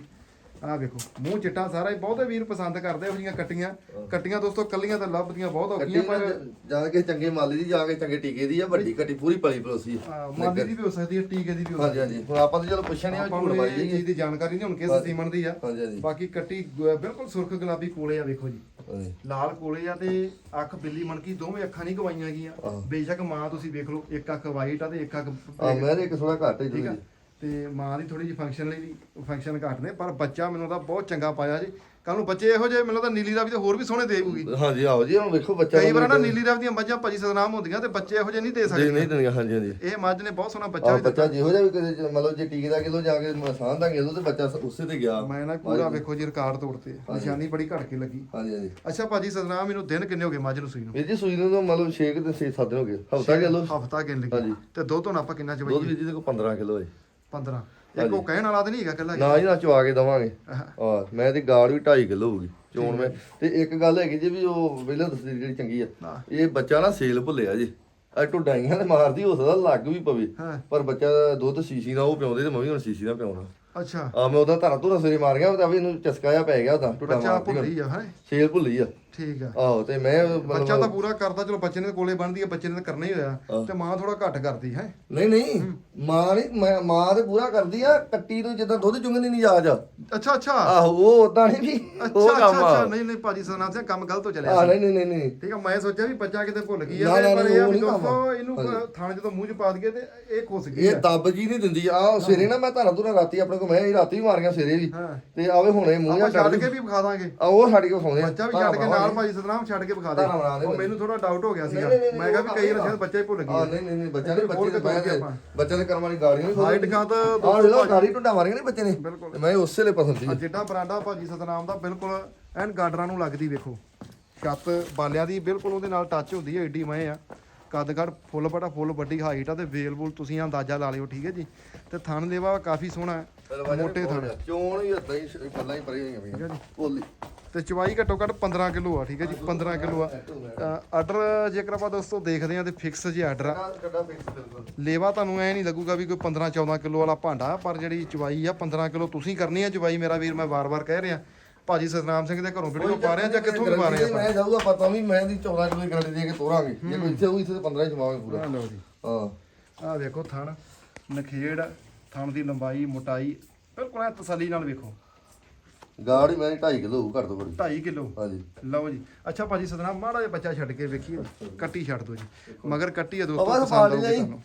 ਆਹ ਵੇਖੋ ਮੂੰਹ ਚਿੱਟਾ ਸਾਰਾ ਹੀ ਬਹੁਤੇ ਵੀਰ ਪਸੰਦ ਕਰਦੇ ਉਹ ਜੀਆਂ ਕੱਟੀਆਂ। ਕੱਟੀਆਂ ਦੋਸਤੋ ਕੱਲੀਆਂ ਤਾਂ ਲੱਭਦੀਆਂ ਬਹੁਤ ਔਖੀਆਂ ਪਰ ਜਾ ਕੇ ਚੰਗੇ ਮਾਲੀ ਦੀ ਜਾ ਕੇ ਚੰਗੇ ਟੀਕੇ ਦੀ ਆ ਵੱਡੀ ਕੱਟੀ ਪੂਰੀ ਪਲੀ ਪਲੋਸੀ ਆਹ, ਮਾਲੀ ਦੀ ਵੀ ਹੋ ਸਕਦੀ ਹੈ ਟੀਕੇ ਦੀ ਵੀ ਹੋ ਹਾਂਜੀ ਹਾਂਜੀ। ਹੁਣ ਆਪਾਂ ਤਾਂ ਚਲੋ ਪੁੱਛਣੇ ਆ ਝੂਠ ਚੀਜ਼ ਦੀ ਜਾਣਕਾਰੀ ਨਹੀਂ ਹੁਣ ਕਿਸ ਸੀਮਨ ਦੀ ਆ। ਹਾਂਜੀ ਹਾਂਜੀ। ਬਾਕੀ ਕੱਟੀ ਬਿਲਕੁਲ ਸੁਰਖ ਗੁਲਾਬੀ ਕੋਲੇ ਆ ਵੇਖੋ ਜੀ। ਲਾਲ ਕੋਲੇ ਆ ਤੇ ਅੱਖ ਬਿੱਲੀ ਮਣਕੀ ਦੋਵੇਂ ਅੱਖਾਂ ਨਹੀਂ ਗਵਾਈਆਂ ਗਈਆਂ। ਬੇਸ਼ੱਕ ਮਾਂ ਤੁਸੀਂ ਵੇਖ ਲਓ ਇੱਕ ਅੱਖ ਵਾਈਟ ਆ ਤੇ ਇੱਕ ਅੱਖ ਆ ਮੈਂ ਇੱਕ ਥੋੜਾ ਘੱਟ ਹੀ ਠੀਕ ਆ। ਜੀ। ਤੇ ਮਾਂ ਦੀ ਥੋੜੀ ਜਿਹੀ ਫੰਕਸ਼ਨ ਲਈ ਫੰਕਸ਼ਨ ਘੱਟ ਨੇ ਪਰ ਬੱਚਾ ਮੈਨੂੰ ਤਾਂ ਬਹੁਤ ਚੰਗਾ ਪਾਇਆ ਜੀ। ਕੱਲ ਨੂੰ ਬੱਚੇ ਇਹੋ ਜਿਹੇ ਮੈਨੂੰ ਨੀਲੀ ਰਾਵੀ ਤੇ ਹੋਰ ਵੀ ਸੋਹਣੇ ਦੇਊਗੀ। ਹਾਂਜੀ ਆਓ ਜੀ ਹੁਣ ਵੇਖੋ ਬੱਚਾ ਕਈ ਵਾਰ ਨਾ ਨੀਲੀ ਰਾਵੀ ਦੀਆਂ ਮੱਝਾਂ ਭਾਜੀ ਸਦਨਾਮ ਹੁੰਦੀਆਂ ਤੇ ਬੱਚੇ ਇਹੋ ਜਿਹੇ ਨਹੀਂ ਦੇ ਸਕਦੇ। ਨਹੀਂ ਦਿੰਦੀਆਂ ਹਾਂਜੀ ਹਾਂਜੀ। ਇਹ ਮੱਝ ਨੇ ਬਹੁਤ ਸੋਹਣਾ ਬੱਚਾ ਵੀ ਦਿੱਤਾ। ਬੱਚਾ ਜਿਹੋ ਜਿਹਾ ਵੀ ਕਦੇ ਮਤਲਬ ਜੇ ਟੀਕੇ ਦਾ ਕਿਲੋ ਜਾ ਕੇ ਮਸਾਂ ਦਾ ਕਿਲੋ ਤੇ ਬੱਚਾ ਉਸੇ ਤੇ ਗਿਆ। ਮੈਂ ਨਾ ਪੂਰਾ ਵੇਖੋ ਜੀ ਰਿਕਾਰਡ ਤੋੜਤੇ। ਨਿਸ਼ਾਨੀ ਬੜੀ ਘੜ ਕੇ ਲੱਗੀ। ਹਾਂਜੀ ਹਾਂਜੀ। ਅੱਛਾ ਭਾਜੀ ਸਦਨਾਮ ਮੈਨੂੰ ਦਿਨ ਕਿੰਨੇ ਹੋ ਗਏ ਮੱਝ ਨੂੰ ਸੂਈ ਨੂੰ? ਵੀਰ ਜੀ ਸੂਈ ਨੂੰ ਮਤਲਬ 6 ਤੇ 6 7 ਦਿਨ ਹੋ ਗਏ। ਹਫਤਾ ਕਿਲੋ ਹਫਤਾ ਹਾਂਜੀ। ਲਈ ਤੇ ਦੁੱਧ ਹੁਣ ਆਪਾਂ ਕਿੰਨਾ ਦੁੱਧ ਚਵਾਈਏ ਵੀਰ ਜੀ ਦੇ ਕੋਲ 15 ਕਿਲੋ ਹੈ। 15 ਇੱਕ ਉਹ ਕਹਿਣ ਵਾਲਾ ਤੇ ਨਹੀਂ ਹੈਗਾ ਕੱਲਾ ਨਾ ਜੀ। ਨਾ ਚਵਾ ਕੇ ਦਵਾਂਗੇ। ਆ ਮੈਂ ਤੇ ਗਾੜ ਵੀ 2.5 ਕਿਲੋ ਹੋਊਗੀ ਚੋਣ ਮੈਂ। ਤੇ ਇੱਕ ਗੱਲ ਹੈਗੀ ਜੀ ਵੀ ਉਹ ਪਹਿਲਾਂ ਦੱਸਦੀ ਜਿਹੜੀ ਚੰਗੀ ਆ। ਹਾਂ। ਇਹ ਬੱਚਾ ਨਾ ਸੇਲ ਭੁੱਲਿਆ ਜੀ। ਆ ਢੁੱਡਾਈਆਂ ਤੇ ਮਾਰਦੀ ਹੋ ਸਕਦਾ ਲੱਗ ਵੀ ਪਵੇ। ਹਾਂ। ਪਰ ਬੱਚਾ ਦੁੱਧ ਸੀਸੀ ਨਾਲ ਉਹ ਪਿਆਉਂਦੇ ਤੇ ਮੈਂ ਵੀ ਹੁਣ ਸੀਸੀ ਨਾਲ ਪਿਆਉਣਾ ਅੱਛਾ। ਆ ਮੈਂ ਉਹਦਾ ਧਾਰਾ ਧੁਰਾ ਸਵੇਰੇ ਮਾਰ ਗਿਆ ਤਾਂ ਵੀ ਇਹਨੂੰ ਚਸਕਾ ਜਿਹਾ ਪੈ ਗਿਆ ਉਹਦਾ। ਢੁੱਡਾ ਬੱਚਾ ਮਾਰਦੀ ਭੁੱਲੀ ਆ ਹੈ ਸੇਲ ਭੁੱਲੀ ਆ। ਠੀਕ ਆ। ਆਹੋ ਤੇ ਮੈਂ ਬੱਚਾ ਤਾਂ ਪੂਰਾ ਕਰਦਾ ਚਲੋ ਬੱਚੇ ਨੇ ਕੋਲੇ ਬਣਦੀ ਆ ਬੱਚੇ ਨੇ ਤਾਂ ਕਰਨਾ ਹੀ ਹੋਇਆ। ਤੇ ਮਾਂ ਥੋੜਾ ਘੱਟ ਕਰਦੀ ਹੈ? ਨਹੀਂ ਨਹੀਂ ਮਾਂ ਨਹੀਂ ਮੈਂ- ਤੇ ਪੂਰਾ ਕਰਦੀ ਆ ਕੱਟੀ ਨੂੰ ਜਿੱਦਾਂ ਦੁੱਧ ਚੁੰਗਣੀ ਨਹੀਂ ਜਾਜ ਅੱਛਾ ਅੱਛਾ। ਆਹੋ ਉਹ ਉਦਾਂ ਨਹੀਂ ਵੀ ਉਹ ਕੰਮ ਆ। ਨਹੀਂ ਨਹੀਂ ਭਾਜੀ ਸਨਾਮ ਸਿੰਘ ਕੰਮ ਗਲਤ ਹੋ ਚੱਲਿਆ ਆ ਨਹੀਂ ਨਹੀਂ ਨਹੀਂ ਨਹੀਂ। ਠੀਕ ਆ ਮੈਂ ਸੋਚਿਆ ਵੀ ਬੱਚਾ ਕਿਤੇ ਭੁੱਲ ਗਈ ਆ ਪਰ ਇਹ ਇਹਨੂੰ ਥਾਣ ਜਦੋਂ ਮੂੰਹ ਚ ਪਾ ਦਈਏ ਤੇ ਇਹ ਖੁੱਸ ਗਈ ਇਹ ਦੱਬ ਜੀ ਨਹੀਂ ਦਿੰਦੀ। ਆ ਸਵੇਰੇ ਨਾ ਮੈਂ ਧਾਰਾ ਧੁਰਾ ਰਾਤੀ ਆਪਣੇ ਕੋ ਮੈਂ ਇਹ ਰਾਤੀ ਵੀ ਮਾਰੀਆਂ ਸਵੇਰੇ ਵੀ। ਹਾਂ। ਤੇ ਆਵੇ ਹੁਣੇ ਮੂੰਹ ਆਪਾਂ ਜਾਂ ਛੱਡ ਕੇ ਵੀ ਵਿਖਾ ਦਾਂਗੇ। ਆ ਉਹ ਛੱਡ ਕੇ ਖਾਉਂਦੇ ਬੱਚਾ ਵੀ ਛੱਡ ਕੇ ਨਾਲ ਭਾਜੀ ਸਤਨਾਮ ਛੱਡ ਕੇ ਵਿਖਾ ਦੇ। ਧਾਰਾਂ ਬਣਾ ਦੇ ਉਹ ਮੈਨੂੰ ਥੋੜਾ ਡਾਊਟ ਹੋ ਗਿਆ ਸੀਗਾ। ਨਹੀਂ, ਨਹੀਂ, ਨਹੀਂ, ਮੈਂ ਕਿਹਾ ਵੀ ਕਈ ਰਸ਼ਦ ਬੱਚਾ ਹੀ ਭੁੱਲ ਆ ਗਈ ਨਹੀਂ ਨਹੀਂ ਨਹੀਂ ਬੱਚਾ ਨਹੀਂ ਬੱਚੇ ਦੇ ਆਪਾਂ। ਬੱਚੇ ਦੇ ਕਰਮ ਵਾਲੀ ਗਾੜੀਆਂ ਨਹੀਂ ਹਾਈਟ ਕਾ ਤਾਂ ਆ ਲੋ ਗਾੜੀ ਢੁੱਡਾ ਮਾਰੀਆਂ ਨਹੀਂ ਬੱਚੇ ਨੇ। ਬਿਲਕੁਲ। ਤੇ ਮੈਂ ਉਸੇ ਲਈ ਪਸੰਦ ਸੀ। ਆ ਜਿੱਡਾ ਬਰਾਂਡਾ ਭਾਜੀ ਸਤਨਾਮ ਦਾ ਬਿਲਕੁਲ ਐਨ ਗਾਡਰਾਂ ਨੂੰ ਲੱਗਦੀ ਵੇਖੋ। ਛੱਤ ਬਾਲਿਆਂ ਦੀ ਬਿਲਕੁਲ ਉਹਦੇ ਨਾਲ ਟੱਚ ਹੁੰਦੀ ਹੈ ਏਡੀ ਮੈਂ ਆ। ਕੱਦਗੜ ਫੁੱਲ ਬੜਾ ਫੁੱਲ ਵੱਡੀ ਹਾਈਟ ਆ ਤੇ ਵੇਲ ਵੂਲ ਤੁਸੀਂ ਅੰਦਾਜ਼ਾ ਲਾ ਲਿਓ ਠੀਕ ਹੈ ਜੀ? ਤੇ ਥਣ ਦੇਵਾ ਕਾਫੀ ਸੋਹਣਾ ਹੈ ਮੋਟੇ ਥਣ। ਚੋਣ ਵੀ ਏਦਾਂ ਹੀ ਪੱਲਾ ਹੀ ਪਰੀ ਹੋਈਆਂ ਹੈ ਪਈਆਂ ਜੀ। ਭੋਲੀ ਤੇ ਚਵਾਈ ਘੱਟੋ ਘੱਟ 15 ਕਿਲੋ ਆ ਠੀਕ ਹੈ ਜੀ 15 ਕਿਲੋ ਆ। ਆਰਡਰ ਜੇਕਰ ਆਪਾਂ ਦੋਸਤੋ ਦੇਖਦੇ ਆ ਤੇ ਫਿਕਸ ਜਿਹਾ ਆਰਡਰ ਆ। ਲੇਵਾ ਤੁਹਾਨੂੰ ਐ ਨਹੀਂ ਲੱਗੂਗਾ ਵੀ ਕੋਈ 15 14 ਕਿਲੋ ਵਾਲਾ ਭਾਂਡਾ ਪਰ ਜਿਹੜੀ ਚਵਾਈ ਆ 15 ਕਿਲੋ ਤੁਸੀਂ ਕਰਨੀ ਆ ਚਵਾਈ ਮੇਰਾ ਵੀਰ ਮੈਂ ਵਾਰ-ਵਾਰ ਕਹਿ ਰਿਹਾ। ਭਾਜੀ ਸਤਨਾਮ ਸਿੰਘ ਦੇ ਘਰੋਂ ਵੀਡੀਓ ਪਾ ਰਹੇ ਆ ਜਾਂ ਕਿੱਥੋਂ ਪਾ ਰਹੇ ਆ ਮੈਂ ਜਾਊਗਾ ਪਤਾ ਵੀ ਮੈਂ ਦੀ 14 ਕਿਲੋ ਦੀ ਗਰੰਟੀ ਦੇ ਕੇ ਤੋਰਾਂਗੇ। ਜੇ ਕੋਈ ਇੱਥੇ ਹੋਈ ਇੱਥੇ 15 ਹੀ ਜਮਾਵਾਂਗੇ ਪੂਰਾ ਲਓ ਜੀ। ਹਾਂ। ਆ ਵੇਖੋ ਥਣ ਨਖੇੜ ਥਣ ਦੀ ਲੰਬਾਈ ਮੋਟਾਈ ਬਿਲਕੁਲ ਐ ਤਸੱਲੀ ਨਾਲ ਵੇਖੋ। ਗਾੜੀ ਮੈਂ 2.5 ਕਿਲੋ ਘੱਟ ਤੋਂ ਘੱਟ। 2.5 ਕਿਲੋ? ਹਾਂਜੀ। ਲਓ ਜੀ। ਅੱਛਾ ਭਾਜੀ ਸਤਨਾਮ ਮਾੜਾ ਜਿਹਾ ਬੱਚਾ ਛੱਡ ਕੇ ਵੇਖੀਏ। ਕੱਟੀ ਛੱਡ ਦਿਓ ਜੀ। ਮਗਰ ਕੱਟੀ ਆ ਦੋਸਤੋ ਪਸੰਦ ਜੀ। ਤੁਹਾਨੂੰ।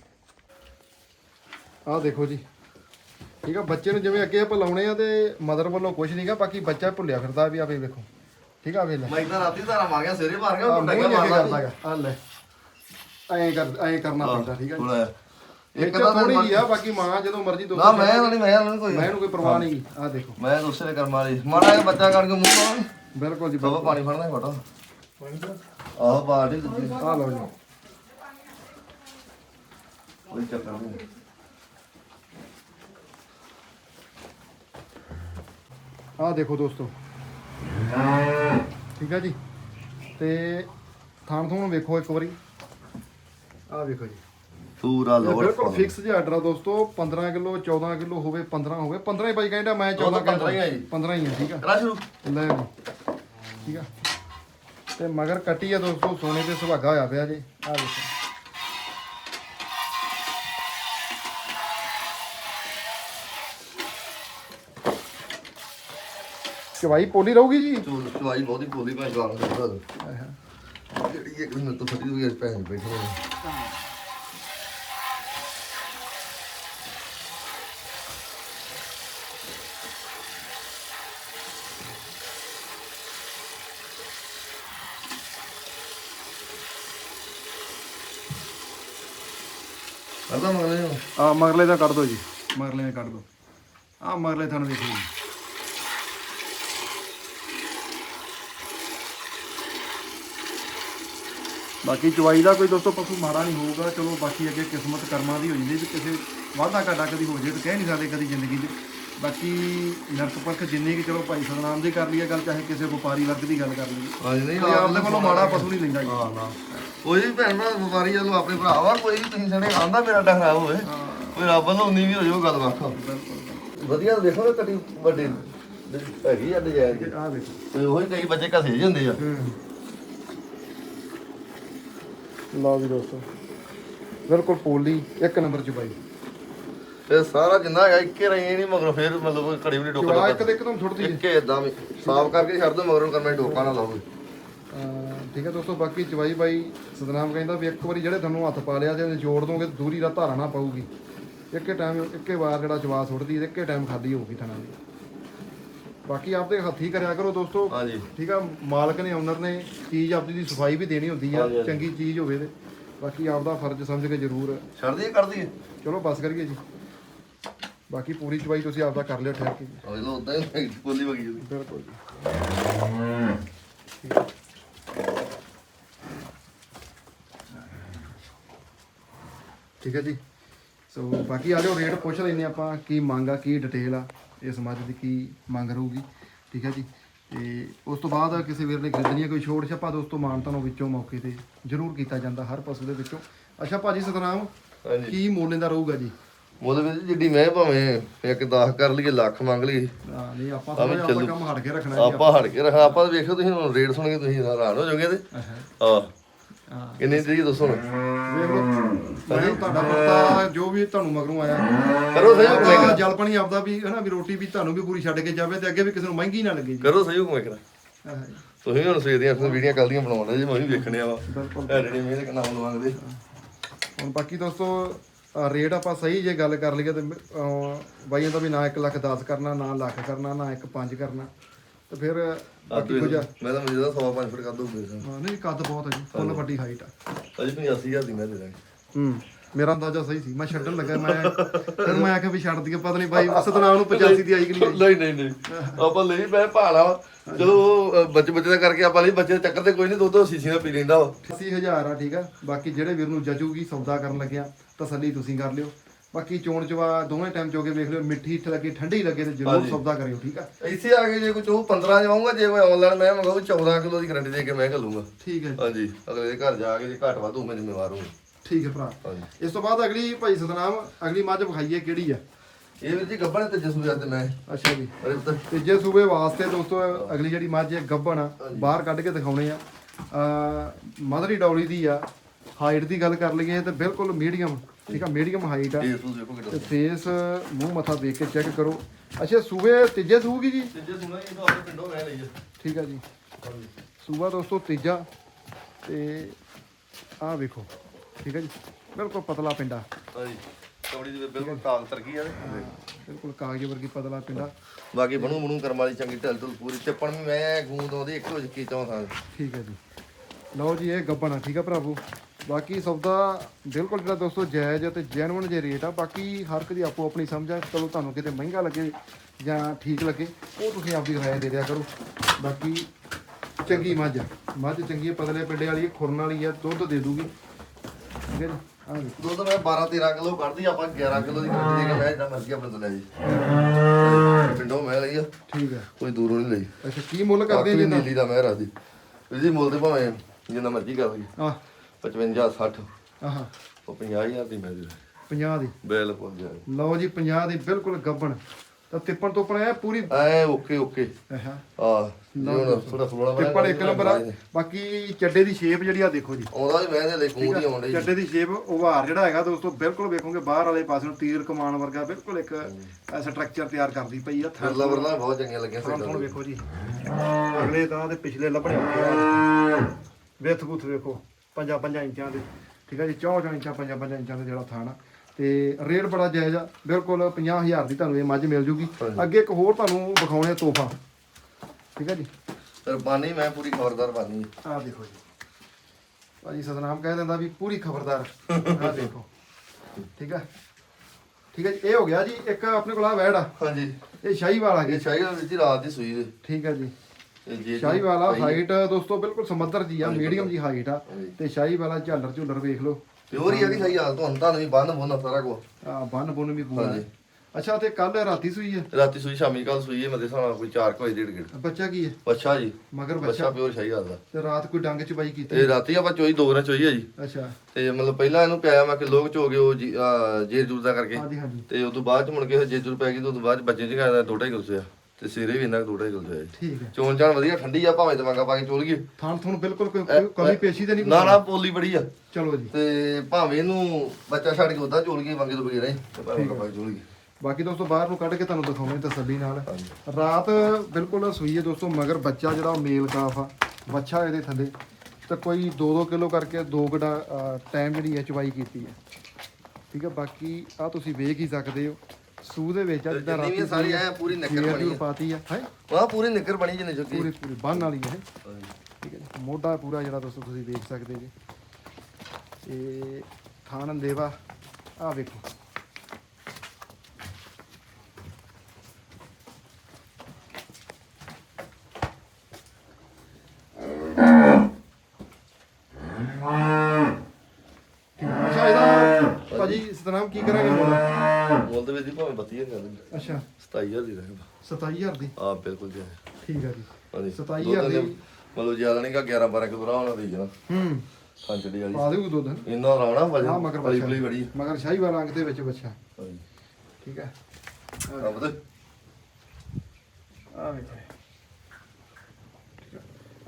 ਆਹ ਦੇਖੋ ਜੀ। ਠੀਕ ਆ ਬੱਚੇ ਨੂੰ ਜਿਵੇਂ ਅੱਗੇ ਆਪਾਂ ਲਾਉਣੇ ਆ ਤੇ ਮਦਰ ਵੱਲੋਂ ਕੁਝ ਨਹੀਂਗਾ ਬਾਕੀ ਬੱਚਾ ਭੁੱਲਿਆ ਫਿਰਦਾ ਵੀ ਆਵੇ ਵੇਖੋ। ਠੀਕ ਆ ਲੈ। ਮੈਂ ਤਾਂ ਰਾਤੀ ਧਾਰਾ ਮਾਰ ਗਿਆ ਸਵੇਰੇ ਮਾਰ ਗਿਆ ਉਹ ਨੀ ਅੱਗੇ ਮਾਰਦਾ ਆ ਲੈ। ਐਂ ਕਰ ਐਂ ਕਰਨਾ ਪੈਂਦਾ ਠੀਕ ਆ ਜੀ। ਥੋੜਾ ਇੱਕ ਤਾਂ ਥੋੜੀ ਜੀ ਆ ਬਾਕੀ ਮਾਂ ਜਦੋਂ ਮਰਜ਼ੀ ਨਾ ਦੋਸਤੋ ਮੈਂ ਨਹੀਂ ਮੈਂ ਨਹੀਂ ਕੋਈ ਮੈਂ ਇਹਨੂੰ ਕੋਈ ਪਰਵਾਹ ਨਹੀਂ ਆ ਦੇਖੋ। ਮੈਂ ਉਸੇ ਦੇ ਕਰਮ ਵਾਲੀ ਮਾੜਾ ਜਿਹਾ ਬੱਚਾ ਕਰਕੇ ਮੂੰਹ ਨਾਲ ਬਿਲਕੁਲ ਜੀ ਬਾਬਾ ਪਾਣੀ ਫੜਨਾ ਹੈ ਫਟਾ। ਆਹ ਬਾਲਟੀ ਦਿੱਤੀ ਆ ਲਓ ਜੀ। ਕੋਈ ਚੱਕਰ ਨਹੀਂ ਆ ਦੇਖੋ ਦੋਸਤੋ। ਠੀਕ ਆ ਜੀ? ਤੇ ਥਾਣ ਥੂਣ ਵੇਖੋ ਇੱਕ ਵਾਰੀ। ਆ ਵੇਖੋ ਜੀ। ਪੂਰਾ ਲੋਡ ਬਿਲਕੁਲ ਫਿਕਸ ਜਿਹਾ ਆਰਡਰ ਆ ਦੋਸਤੋ। 15 ਕਿਲੋ 14 ਕਿਲੋ ਹੋਵੇ 15 ਹੋਵੇ। 15 ਹੀ ਬਾਈ ਕਹਿੰਦਾ ਮੈਂ 14 ਉਹ ਤਾਂ 15 ਹੀ ਆ ਜੀ। 15 ਹੀ ਆ ਠੀਕ ਆ? ਕਰਾ ਸ਼ੁਰੂ। ਲੈ ਜੀ। ਠੀਕ ਆ? ਤੇ ਮਗਰ ਕੱਟੀ ਆ ਦੋਸਤੋ ਸੋਨੇ ਤੇ ਸੁਹਾਗਾ ਹੋਇਆ ਪਿਆ ਜੀ। ਆ ਦੇਖੋ ਚਵਾਈ ਪੋਲੀ ਰਹੂਗੀ ਜੀ? ਚੋਲ ਚਵਾਈ ਬਹੁਤੀ ਬੋਲੀ ਮੈਂ ਜਵਾਨ ਕਰਦਾ ਜਿਹੜੀ ਇੱਕ ਮਿੰਟ ਤੋਂ ਫੜੀ ਹੋਈ ਪੈਸੇ ਬੈਠੇ ਨੇ ਕਰਦਾ ਮੰਗਦੇ ਹੋ ਆ ਮਗਰਲੇ ਦਾ ਕੱਢ ਦੋ ਜੀ। ਮਗਰਲੇ ਦਾ ਕੱਢ ਦੋ। ਆ ਮਗਰਲੇ ਥਣ ਵੇਖੋ ਜੀ। ਬਾਕੀ ਚਵਾਈ ਦਾ ਕੋਈ ਦੋਸਤੋ ਪਸ਼ੂ ਮਾੜਾ ਨਹੀਂ ਹੋਊਗਾ ਚਲੋ ਬਾਕੀ ਅੱਗੇ ਕਿਸਮਤ ਕਰਮਾਂ ਦੀ ਹੋ ਜਾਂਦੀ ਵੀ ਕਿਸੇ ਵਾਧਾ ਘਾਟਾ ਕਦੀ ਹੋ ਜੇ ਤਾਂ ਕਹਿ ਨਹੀਂ ਸਕਦੇ ਕਦੀ ਜ਼ਿੰਦਗੀ 'ਚ ਬਾਕੀ ਨਰਕ ਪੱਖ ਜਿੰਨੀ ਕਿ ਚਲੋ ਭਾਈ ਸਤਨਾਮ ਦੀ ਕਰ ਲਈਏ ਗੱਲ ਚਾਹੇ ਕਿਸੇ ਵਪਾਰੀ ਵਰਗ ਦੀ ਗੱਲ ਕਰ ਲਈਏ। ਹਾਂਜੀ ਨਹੀਂ ਕੋਈ ਆਪਦੇ ਵੱਲੋਂ ਮਾੜਾ ਪਸ਼ੂ ਨਹੀਂ ਲੈਂਦਾ ਜੀ। ਹਾਂ ਨਾ। ਕੋਈ ਵੀ ਭੈਣ ਭਰਾ ਵਪਾਰੀ ਵੱਲੋਂ ਆਪਣੇ ਭਰਾ ਵਾ ਕੋਈ ਵੀ ਤੁਸੀਂ ਸਣੇ ਆਂਦਾ ਮੇਰਾ ਅੱਡਾ ਖਰਾਬ ਹੋਵੇ। ਕੋਈ ਰੱਬ ਵੱਲੋਂ ਉਨੀ ਵੀ ਹੋ ਜਾਓ ਗੱਲ ਵਾਖਾ ਵਧੀਆ ਦੇਖੋ ਨਾ ਕਟੀ ਵੱਡੀ ਹੈਗੀ ਆ ਡਿਜ਼ਾਈਨ ਆਹ ਵੇਖੋ ਤੇ ਉਹੀ ਕਈ ਬੱਚੇ ਘਸੇ ਜਾਂਦੇ ਆ। ਲਓ ਵੀ ਦੋਸਤੋ। ਬਿਲਕੁਲ ਪੋਲੀ ਇੱਕ ਨੰਬਰ ਚ ਬਾਈ ਤੇ ਸਾਰਾ ਜਿੰਨਾ ਹੈਗਾ ਇੱਕੇ ਰਹੀ ਨਹੀਂ ਮਗਰ ਫਿਰ ਮਤਲਬ ਘੜੀ ਵੀ ਨਹੀਂ ਡੋਕਾ ਇੱਕ ਤੇ ਇੱਕਦਮ ਛੁੱਟਦੀ ਹੈ ਇੱਕੇ ਇਦਾਂ ਵੀ ਸਾਫ਼ ਕਰਕੇ ਛੱਡ ਦੋ ਮਗਰੋਂ ਕਰਮੇ ਡੋਕਾ ਨਾ ਲਾਓ। ਠੀਕ ਹੈ ਦੋਸਤੋ ਬਾਕੀ ਚਵਾਈ ਬਾਈ ਸਤਨਾਮ ਕਹਿੰਦਾ ਵੀ ਇੱਕ ਵਾਰੀ ਜਿਹੜੇ ਤੁਹਾਨੂੰ ਹੱਥ ਪਾ ਲਿਆ ਜੇ ਜੋੜ ਦੋਗੇ ਦੂਰੀ ਦਾ ਧਾਰਾ ਨਾ ਪਾਊਗੀ। ਇੱਕੇ ਟਾਈਮ ਇੱਕੇ ਵਾਰ ਜਿਹੜਾ ਚਵਾ ਸੁੱਟਦੀ ਇੱਕੇ ਟਾਈਮ ਖਾਲੀ ਹੋਊਗੀ ਥਣਾ ਦੀ। ਬਾਕੀ ਆਪਦੇ ਹੱਥੀ ਕਰਿਆ ਕਰੋ ਦੋਸਤੋ। ਹਾਂਜੀ। ਠੀਕ ਆ ਮਾਲਕ ਨੇ ਓਨਰ ਨੇ ਚੀਜ਼ ਆਪਦੀ ਦੀ ਸਫ਼ਾਈ ਵੀ ਦੇਣੀ ਹੁੰਦੀ ਆ ਹਾਂਜੀ, ਹਾਂਜੀ। ਚੰਗੀ ਚੀਜ਼ ਹੋਵੇ ਤੇ। ਬਾਕੀ ਆਪਦਾ ਫਰਜ਼ ਸਮਝ ਕੇ ਜ਼ਰੂਰ ਛੱਡ ਦਈਏ ਕਰ ਦਈਏ ਚਲੋ ਬਸ ਕਰੀਏ ਜੀ। ਬਾਕੀ ਪੂਰੀ ਚਵਾਈ ਤੁਸੀਂ ਆਪਦਾ ਕਰ ਲਿਓ ਠਹਿਰ ਕੇ ਜੀ। ਉਹ ਲੋ ਉਦਾਂ ਹੀ ਬੋਲੀ ਵਗੀ ਜੀ ਬਿਲਕੁਲ ਜੀ। ਠੀਕ ਹੈ ਜੀ। ਸੋ ਬਾਕੀ ਆ ਜਾਓ ਰੇਟ ਪੁੱਛ ਲੈਨੇ ਆਪਾਂ ਕੀ ਮੰਗ ਆ ਕੀ ਡਿਟੇਲ ਆ। ਇਸ ਮੱਝ ਦੀ ਕੀ ਮੰਗ ਰਹੂਗੀ? ਠੀਕ ਹੈ ਜੀ। ਤੇ ਉਸ ਤੋਂ ਬਾਅਦ ਕਿਸੇ ਵੀਰ ਨੇ ਖਰੀਦਣੀ ਹੈ ਕੋਈ ਛੋੜ ਛੱਪਾ ਦੋਸਤੋ ਮਾਨਤਾ ਨੂੰ ਵਿੱਚੋਂ ਮੌਕੇ ਤੇ ਜ਼ਰੂਰ ਕੀਤਾ ਜਾਂਦਾ ਹਰ ਪਸ਼ੂ ਦੇ ਵਿੱਚੋਂ। ਅੱਛਾ ਭਾਜੀ ਸਤਨਾਮ ਹਾਂਜੀ। ਕੀ ਮੋਲੇ ਦਾ ਰਹੂਗਾ ਜੀ? ਮੁੱਲ ਵੀ ਜਿੱਡੀ ਮੈਂ ਭਾਵੇਂ ਇੱਕ 10 ਕਰ ਲਈਏ ਲੱਖ ਮੰਗ ਲਈਏ। ਆ, ਨਹੀਂ ਆਪਾਂ ਆਪਣਾ ਚੱਲੂ। ਕੰਮ ਹਟ ਕੇ ਰੱਖਣਾ ਜੀ ਆਪਾਂ ਹਟ ਕੇ ਰੱਖਾਂ ਆਪਾਂ ਤਾਂ ਵੇਖੋ ਤੁਸੀਂ ਹੁਣ ਰੇਟ ਸੁਣ ਕੇ ਤੁਸੀਂ ਹੈਰਾਨ ਹੋ ਜਾਓਗੇ ਤੇ। ਹਾਂ ਹਾਂ ਕਿੰਨੀ ਤਰੀਕ ਦੱਸੋ ਹੁਣ ਵੇਖ ਲਓ। ਮੈਂ ਤੁਹਾਡਾ ਪਤਾ ਜੋ ਵੀ ਤੁਹਾਨੂੰ ਮਗਰੋਂ ਆਇਆ। ਕਰੋ ਸਹੀ ਹੁਕਮ ਆਪਦਾ ਜਲ ਪਾਣੀ ਆਪਦਾ ਵੀ ਹਨਾ ਵੀ ਰੋਟੀ ਵੀ ਤੁਹਾਨੂੰ ਵੀ ਪੂਰੀ ਛੱਡ ਕੇ ਜਾਵੇ ਤੇ ਅੱਗੇ ਵੀ ਕਿਸੇ ਨੂੰ ਮਹਿੰਗੀ ਨਾ ਲੱਗੇ ਜੀ। ਕਰੋ ਸਹੀ ਹੁਕਮ ਇੱਕ ਆਹ ਤੁਸੀਂ ਹੁਣ ਸਵੇਰ ਦੀਆਂ ਵੀਡੀਓ ਕੱਲ ਦੀਆਂ ਬਣਾਉਣਾ ਜੀ ਮੈਂ ਵੀ ਵੇਖਣੇ ਆ ਵਾ। ਬਿਲਕੁਲ। ਐਡੜੀ ਮੇਰੇ ਕਿੰਨਾ ਹੁਣ ਮੰਗਦੇ ਹੁਣ ਬਾਕੀ ਦੋਸਤੋ ਰੇਟ ਆਪਾਂ ਸਹੀ ਜੇ ਗੱਲ ਕਰ ਲਈਏ ਤੇ ਬਾਈਆਂ ਦਾ ਵੀ ਨਾ 1 ਲੱਖ 10 ਕਰਨਾ ਨਾ ਲੱਖ ਕਰਨਾ ਨਾ 1 5 ਕਰਨਾ। ਤੇ ਫਿਰ ਬਾਕੀ ਕੁਝ ਆ। ਮੈਂ ਤਾਂ ਮੈਨੂੰ ਸਵਾ ਪੰਜ ਫੁੱਟ ਕਰ ਦੂੰਗਾ ਹਾਂ, ਨਹੀਂ ਕੱਦ ਬਹੁਤ ਹੈ ਜੀ ਫੁੱਲ ਵੱਡੀ ਹਾਈਟ ਆ। ਅਜੇ 85000 ਦੀ ਮੈਂ ਦੇ ਦਾਂਗਾ। ਹੂੰ ਮੇਰਾ ਅੰਦਾਜ਼ਾ ਸਹੀ ਸੀ। ਮੈਂ ਛੱਡਣ ਲੱਗਾ ਮੈਂ ਫਿਰ ਮੈਂ ਆਖਿਆ ਵੀ ਛੱਡ ਦਈਏ ਪਤਾ ਨਹੀਂ ਬਾਈ ਸਤਨਾਮ ਨੂੰ 85 ਦੀ ਆਈ ਕਿ ਨਹੀਂ ਨਹੀਂ ਨਹੀਂ ਨਹੀਂ। ਆਪਾਂ ਲਈ ਮੈਂ ਭਾਲਾ ਵਾ। ਚਲੋ ਉਹ, ਅ, ਬੱਚੇ ਬੱਚੇ ਦਾ ਕਰਕੇ ਆਪਾਂ ਲਈ ਬੱਚੇ ਦੇ ਚੱਕਰ ਤੇ ਕੋਈ ਨਹੀਂ ਦੁੱਧ ਸੀਸੀਆਂ ਪੀ ਲੈਂਦਾ ਵਾ। 80000 ਆ ਠੀਕ ਆ। ਬਾਕੀ ਜਿਹੜੇ ਵੀਰ ਨੂੰ ਜਜੂਗੀ ਸੌਦਾ ਕਰਨ ਲੱਗਿਆ ਤਸੱਲੀ ਤੁਸੀਂ ਕਰ ਲਿਓ। ਬਾਕੀ ਚੋਣ ਚਵਾ ਦੋਵੇਂ ਟਾਈਮ ਚੋਗੇ ਵੇਖ ਲਿਓ ਮਿੱਠੀ ਇੱਥੇ ਲੱਗੀ ਠੰਡੀ ਲੱਗੇ ਤੇ ਜ਼ਰੂਰ ਸੌਦਾ ਕਰਿਓ ਠੀਕ ਆ? ਇੱਥੇ ਆ ਕੇ ਜੇ ਕੋਈ ਚੋ 15 ਜਾਊਂਗਾ ਜੇ ਕੋਈ ਆਨਲਾਈਨ ਮੈਂ ਮੰਗਾਉ 14 ਕਿਲੋ ਦੀ ਗਰੰਟੀ ਦੇ ਕੇ ਮੈਂ ਘੱਲੂਗਾ। ਠੀਕ ਹੈ ਹਾਂਜੀ ਅਗਲੇ ਦੇ ਘਰ ਜਾ ਕੇ ਜੇ ਘੱਟ ਵਾਧੂ ਮੈਂ ਜ਼ਿੰਮੇਵਾਰ ਹਾਂ ਠੀਕ ਹੈ ਭਰਾ। ਹਾਂਜੀ। ਇਸ ਤੋਂ ਬਾਅਦ ਅਗਲੀ ਭਾਈ ਸਤਨਾਮ ਅਗਲੀ ਮੱਝ ਵਿਖਾਈਏ ਕਿਹੜੀ ਆ? ਇਹ ਵੀਰ ਜੀ ਗੱਬਣ ਤੇ ਜਸੂ ਤੇ ਮੈਂ। ਅੱਛਾ ਜੀ। ਅਰੇ ਪੁੱਤ। ਤੀਜੇ ਸੂਬੇ ਵਾਸਤੇ ਦੋਸਤੋ ਅਗਲੀ ਜਿਹੜੀ ਮੱਝ ਹੈ ਗੱਭਣ ਆ ਬਾਹਰ ਕੱਢ ਕੇ ਦਿਖਾਉਣੇ ਆ। ਆ ਮਦਰੀ ਡੌਲੀ ਦੀ ਆ ਹਾਈਟ ਦੀ ਗੱਲ ਕਰ ਲਈਏ ਤੇ ਬਿਲਕੁਲ ਮੀਡੀਅਮ ਠੀਕ ਆ ਮੀਡੀਅਮ ਹਾਈਟ ਆ। ਦੇਖੋ ਕਿੱਡਾ ਤੇ ਫੇਸ ਮੂੰਹ ਮੱਥਾ ਦੇਖ ਕੇ ਚੈੱਕ ਕਰੋ। ਅੱਛਾ ਸੂਬੇ ਤੀਜੇ ਸੂਗੀ ਜੀ? ਤੇ ਜੇ ਸੁਣਾ ਇਹ ਤਾਂ ਆਪਣੇ ਪਿੰਡੋਂ ਮੈਂ ਲਈ ਆ ਠੀਕ ਆ ਜੀ। ਸੂਬਾ ਦੋਸਤੋ ਤੀਜਾ। ਤੇ ਆਹ ਵੇਖੋ ਠੀਕ ਹੈ ਜੀ। ਬਿਲਕੁਲ ਪਤਲਾ ਪਿੰਡਾ। ਹਾਂਜੀ। ਕਬੜੀ ਦੀ ਬਿਲਕੁਲ ਕਾਲ ਤਰਕੀ ਆ ਤੇ ਬਿਲਕੁਲ ਕਾਗਜ਼ ਵਰਗੀ ਪਤਲਾ ਪਿੰਡਾ। ਬਾਕੀ ਬਣੂ ਬਣੂ ਕਰਮ ਵਾਲੀ ਚੰਗੀ ਢਲ ਢੁਲ ਪੂਰੀ। ਚੱਪਣ ਵੀ ਮੈਂ ਗੂੰਦ ਆਉਂਦੀ ਇੱਕ ਹੋ ਕੀ ਚਾਹ ਥਾਂ। ਠੀਕ ਹੈ ਜੀ। ਲਓ ਜੀ ਇਹ ਗੱਬਣ ਆ ਠੀਕ ਆ ਭਰਾਵੋ? ਬਾਕੀ ਸੌਦਾ ਬਿਲਕੁਲ ਜਿਹੜਾ ਦੋਸਤੋ ਜਾਇਜ਼ ਆ ਤੇ ਜੈਨੂਨ ਜੇ ਰੇਟ ਆ ਬਾਕੀ ਹਰ ਇੱਕ ਦੀ ਆਪੋ ਆਪਣੀ ਸਮਝ ਆ। ਚਲੋ ਤੁਹਾਨੂੰ ਕਿਤੇ ਮਹਿੰਗਾ ਲੱਗੇ ਜਾਂ ਠੀਕ ਲੱਗੇ ਉਹ ਤੁਸੀਂ ਆਪਦੀ ਰਾਏ ਦੇ ਦਿਆ ਕਰੋ। ਬਾਕੀ ਚੰਗੀ ਮੱਝ ਆ। ਮੱਝ ਚੰਗੀ ਆ, ਪਤਲੇ ਪਿੰਡੇ ਵਾਲੀ ਆ, ਖੁਰਨ ਵਾਲੀ ਆ ਦੁੱਧ ਦੇ ਦੂਗੀ। ਠੀਕ ਹੈ ਜੀ। ਦੁੱਧ ਮੈਂ 12 13 ਕਿਲੋ ਕੱਢਦੀ ਆਪਾਂ 11 ਕਿਲੋ ਦੀ ਗਰੰਟੀ ਦੇ ਕੇ ਮੈਂ ਜਿੰਨਾ ਮਰਜ਼ੀ ਆਪਣੇ ਤੋਂ ਲੈ ਜੀ ਪਿੰਡੋਂ ਮੈਂ ਲਈ ਆ। ਠੀਕ ਹੈ ਕੋਈ ਦੂਰੋਂ ਨਹੀਂ ਲਈ। ਅੱਛਾ ਕੀ ਮੁੱਲ ਕਰਦੇ ਕਾਫੀ ਜੀ ਇਹਦਾ ਨੀਲੀ ਦਾ ਮੈਂ ਰਾਦੀ ਵੀਰ ਜੀ ਮੁੱਲ ਤੇ ਭਾਵੇਂ ਜਿੰਨਾ ਮਰਜ਼ੀ ਕਰ ਲਈ 55 60 ਆਹ। ਉਹ 50000 ਦੀ ਮੈਂ ਦੇ 50 ਦੀ? ਬਿਲਕੁਲ ਜੀ। ਲਓ ਜੀ 50 ਦੀ ਬਿਲਕੁਲ ਗੱਬਣ। ਤਾਂ ਤਿੱਪਣ ਤੋਂ ਐ ਪੂਰੀ? ਐ ਓਕੇ ਓਕੇ। ਆਹਾਂ ਆ ਜੀ ਹੁਣ ਥੋੜਾ ਫਲੋੜਾ ਤਿੱਪਣ ਇੱਕ ਨੰਬਰ ਆ। ਬਾਕੀ ਚੱਡੇ ਦੀ ਸ਼ੇਪ ਜਿਹੜੀ ਆ ਦੇਖੋ ਜੀ। ਆਉਂਦਾ ਵੀ ਮੈਂ ਦੇ ਹੀ ਆਉਂਦਾ ਚੱਡੇ ਦੀ ਸ਼ੇਪ ਉਭਾਰ ਜਿਹੜਾ ਹੈਗਾ ਦੋਸਤੋ ਬਿਲਕੁਲ ਵੇਖੋਗੇ ਬਾਹਰ ਵਾਲੇ ਪਾਸੇ ਨੂੰ ਤੀਰ ਕਮਾਨ ਵਰਗਾ ਬਿਲਕੁਲ ਇੱਕ ਸਟਰਕਚਰ ਤਿਆਰ ਕਰਦੀ ਪਈ ਆ ਥਾਂ ਵਰਲਾ ਬਹੁਤ ਚੰਗੀਆਂ ਲੱਗੀਆਂ ਥਾਂ ਸੀ ਹੁਣ ਵੇਖੋ ਜੀ। ਅਗਲੇ ਤਾਂ ਦੇ ਪਿਛਲੇ ਲੱਭਣੇ। ਵਿੱਥ ਵੇਖੋ। ਪੰਜਾਂ ਪੰਜਾਂ ਇੰਚਾਂ ਦੇ ਠੀਕ ਹੈ ਜੀ ਚੌਂ ਚੌਂ ਇੰਚਾਂ ਪੰਜਾਂ ਪੰਜਾਂ ਇੰਚਾਂ ਦੇ ਜਿਹੜਾ ਥਾਣਾ। ਤੇ ਰੇਟ ਬੜਾ ਜਾਇਜ਼ ਆ ਬਿਲਕੁਲ 50000 ਦੀ ਤੁਹਾਨੂੰ ਇਹ ਮੱਝ ਮਿਲ ਜੂਗੀ। ਅੱਗੇ ਇੱਕ ਹੋਰ ਤੁਹਾਨੂੰ ਵਿਖਾਉਣੇ ਤੋਹਫਾ। ਠੀਕ ਹੈ ਜੀ? ਪਰ ਬਾਨੀ ਮੈਂ ਪੂਰੀ ਖਬਰਦਾਰ ਬਾਨੀ ਆਹ ਦੇਖੋ ਜੀ। ਭਾਜੀ ਸਤਨਾਮ ਕਹਿ ਦਿੰਦਾ ਵੀ ਪੂਰੀ ਖਬਰਦਾਰ। ਆਹ ਦੇਖੋ। ਠੀਕ ਹੈ ਠੀਕ ਹੈ ਜੀ ਇਹ ਹੋ ਗਿਆ ਜੀ ਇੱਕ ਆਪਣੇ ਕੋਲ ਆ ਵੈੜ ਆ। ਹਾਂਜੀ। ਇਹ ਸ਼ਾਹੀ ਵਾਲਾ ਇਹ ਸ਼ਾਹੀ ਵਾਲੀ ਜੀ ਰਾਤ ਦੀ ਸੂਈ ਦੇ। ਠੀਕ ਹੈ ਜੀ। ਜੇ ਸ਼ਾਹੀ ਵਾਲਾ ਹਾਈਟ ਦੋਸਤੋ ਬਿਲਕੁਲ ਸਮੁੰਦਰ ਜੀ ਆ ਮੀਡੀਅਮ ਜੀ ਹਾਈਟ ਆ। ਤੇ ਸ਼ਾਹੀ ਵਾਲਾ ਝਾਲਰ ਝੁੱਲਰ ਵੇਖ ਲਓ। ਪਿਓਰ ਹੀ ਆ ਕਿ ਸਹੀ ਹਾਲ ਤੁਹਾਨੂੰ ਤੁਹਾਨੂੰ ਵੀ ਬੰਨ ਬੁੰਨ ਸਾਰਾ ਕੁਝ ਆ ਬੰਨ ਬੁੰਨ ਵੀ ਪੂਰਾ ਹਾਂਜੀ ਅੱਛਾ ਤੇ ਕੱਲ ਰਾਤੀ ਸੂਈ ਹੈ ਰਾਤੀ ਸੂਈ ਸ਼ਾਮੀ ਕੱਲ ਸੂਈ ਹੈ ਮਦੇ ਸਾਨਾ ਕੋਈ 4 ਵਜੇ ਡੇਢ ਗੇੜ ਬੱਚਾ ਕੀ ਹੈ ਬੱਚਾ ਜੀ। ਮਗਰ ਬੱਚਾ। ਪਿਓਰ ਸ਼ਾਹੀ ਹਾਲ ਦਾ ਤੇ ਰਾਤ ਕੋਈ ਡੰਗ ਚ ਬਾਈ ਕੀਤੀ? ਤੇ ਰਾਤੀ ਆਪਾਂ ਚੋਈ ਦੋ ਰਾਂ ਚੋਈ ਆ ਜੀ। ਅੱਛਾ। ਤੇ ਮਤਲਬ ਪਹਿਲਾਂ ਇਹਨੂੰ ਪਿਆਇਆ ਮੈਂ ਕਿ ਲੋਕ ਚੋ ਗਏ ਉਹ ਜੀ- ਜੇਰ ਜੂਰ ਦਾ ਕਰਕੇ। ਹਾਂਜੀ ਹਾਂਜੀ। ਤੇ ਉਸ ਤੋਂ ਬਾਅਦ ਚ ਮੁੜ ਕੇ ਜੇਰ ਜੂਰ ਪੈ ਗਈ ਤੇ ਉਸ ਤੋਂ ਬਾਅਦ ਬੱਚੇ ਚ ਗਿਆ ਦੋ ਢਾਈ ਕਿਲੋ ਆ ਤੇ ਸਿਰੇ ਵੀ ਇੰਨਾ ਕੁ ਦੋ ਢਾਈ ਕਿਲੋ ਆ ਜੀ ਠੀਕ ਹੈ। ਚੋਣ ਚਾਣ ਵਧੀਆ ਠੰਡੀ ਆ ਭਾਵੇਂ ਦਵਾਂਗਾ ਪਾ ਕੇ ਚੋਲ ਗਈ ਥਾਣ ਥੁਣ ਬਿਲਕੁਲ ਕੋਈ ਕੋਈ ਕਮੀ ਪੇਸ਼ੀ ਤੇ ਨਹੀਂ ਨਾ ਨਾ ਪੋਲੀ ਬੜੀ ਆ। ਚਲੋ ਜੀ। ਤੇ ਭਾਵੇਂ ਇਹਨੂੰ ਬੱਚਾ ਛੱਡ ਕੇ ਉਦਾਂ ਚੋਲ ਗਈ ਮੰਗੇ ਤੋਂ ਬਗੈਰ ਹੀ। ਤੇ ਭਾਵੇਂ ਕੇ ਚੋਲ ਗਈ ਬਾਕੀ ਦੋਸਤੋ ਬਾਹਰ ਨੂੰ ਕੱਢ ਕੇ ਤੁਹਾਨੂੰ ਦਿਖਾਉਣੇ ਤਸੱਲੀ ਨਾਲ। ਰਾਤ ਬਿਲਕੁਲ ਸੂਈ ਹੈ ਦੋਸਤੋ ਮਗਰ ਬੱਚਾ ਜਿਹੜਾ ਉਹ ਮੇਲ ਕਾਫ ਆ। ਬੱਚਾ ਇਹਦੇ ਥੱਲੇ। ਤੇ ਕੋਈ 2-2 ਕਿਲੋ ਕਰਕੇ ਦੋ ਗੜਾ ਟਾਈਮ ਜਿਹੜੀ ਹੈ ਚਵਾਈ ਕੀਤੀ ਹੈ। ਠੀਕ ਹੈ ਬਾਕੀ ਆ ਤੁਸੀਂ ਵੇਖ ਹੀ ਸਕਦੇ ਹੋ। ਸੂ ਦੇ ਵਿੱਚ ਆ ਜਿੱਦਾਂ ਜਿੰਨੀ ਵੀ ਸਾਰੀ ਐ ਪੂਰੀ ਨਿੱਕਰ ਬਣੀ ਜੂਰ ਪਾਤੀ ਆ ਹੈ? ਵਾਹ ਪੂਰੀ ਨਿੱਕਰ ਬਣੀ ਜਿੰਨੇ ਚੁੱਕੀ ਪੂਰੀ ਪੂਰੀ ਬੰਨ ਵਾਲੀ ਹੈ। ਠੀਕ ਹੈ ਜੀ। ਮੋਢਾ ਪੂਰਾ ਜਿਹੜਾ ਦੋਸਤੋ ਤੁਸੀਂ ਦੇਖ ਸਕਦੇ ਜੀ। ਇਹ ਥਾਣ ਅੰਦੇਵਾ ਆ ਵੇਖੋ ਅੱਛਾ ਇਹਦਾ ਭਾਜੀ ਸਤਨਾਮ ਕੀ ਕਰਾਂਗੇ ਮੁੱਲ ਮੁੱਲ ਦੇ ਵਿੱਚ ਹੀ ਭਾਵੇਂ 32000 ਦੀ ਅੱਛਾ। 27000 ਦੀ ਰਹੇਗਾ 27000 ਦੀ? ਆ ਬਿਲਕੁਲ ਜੀ। ਠੀਕ ਹੈ ਜੀ। ਹਾਂਜੀ 27000 ਦੀ। ਮਤਲਬ ਜ਼ਿਆਦਾ ਨਹੀਂ ਕਾ 11 12 ਕਿਲੋ ਰਾਹ ਹੋਣਾ ਦੀ ਜਣਾ। ਹੂੰ। ਪੰਜੜੀ ਵਾਲੀ ਪਾ ਦੇਊ ਦੁੱਧ ਇੰਨਾ ਰਾਣਾ ਹਾਂ ਵਜਨ ਮਗਰ ਬੜੀ ਬੱਚਾ। ਬੜੀ ਬੜੀ। ਮਗਰ ਸ਼ਾਹੀਵਾਲ ਰੰਗ ਦੇ ਵਿੱਚ ਬੱਚਾ। ਹਾਂਜੀ ਠੀਕ ਹੈ ਆ ਪਤਾ ਆ ਵੇਖੋ।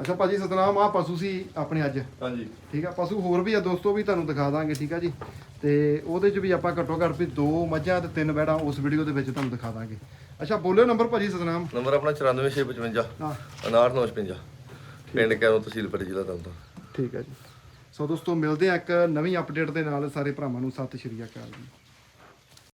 ਅੱਛਾ ਭਾਜੀ ਸਤਨਾਮ ਆ ਪਸ਼ੂ ਸੀ ਆਪਣੇ ਅੱਜ। ਹਾਂਜੀ ਠੀਕ ਆ ਪਸ਼ੂ ਹੋਰ ਵੀ ਆ ਦੋਸਤੋ ਵੀ ਤੁਹਾਨੂੰ ਦਿਖਾ ਦਾਂਗੇ ਠੀਕ ਆ ਜੀ। ਤੇ ਉਹਦੇ ਚ ਵੀ ਆਪਾਂ ਘੱਟੋ ਘੱਟ ਵੀ ਦੋ ਮੱਝਾਂ ਤੇ ਤਿੰਨ ਬੈੜਾਂ ਉਸ ਵੀਡੀਓ ਦੇ ਵਿੱਚ ਤੁਹਾਨੂੰ ਦਿਖਾ ਦਾਂਗੇ। ਅੱਛਾ ਬੋਲਿਓ ਨੰਬਰ ਭਾਜੀ ਸਤਨਾਮ ਨੰਬਰ ਆਪਣਾ 94655 ਹਾਂ। 5955 ਪਿੰਡ ਕੈਰੋਂ ਤਹਿਸੀਲ ਪਰੀ ਜ਼ਿਲ੍ਹਾ ਤਲਤਾ ਠੀਕ ਹੈ ਜੀ। ਸੋ ਦੋਸਤੋ ਮਿਲਦੇ ਆ ਇੱਕ ਨਵੀਂ ਅਪਡੇਟ ਦੇ ਨਾਲ ਸਾਰੇ ਭਰਾਵਾਂ ਨੂੰ। ਸਤਿ ਸ਼੍ਰੀ ਅਕਾਲ ਜੀ।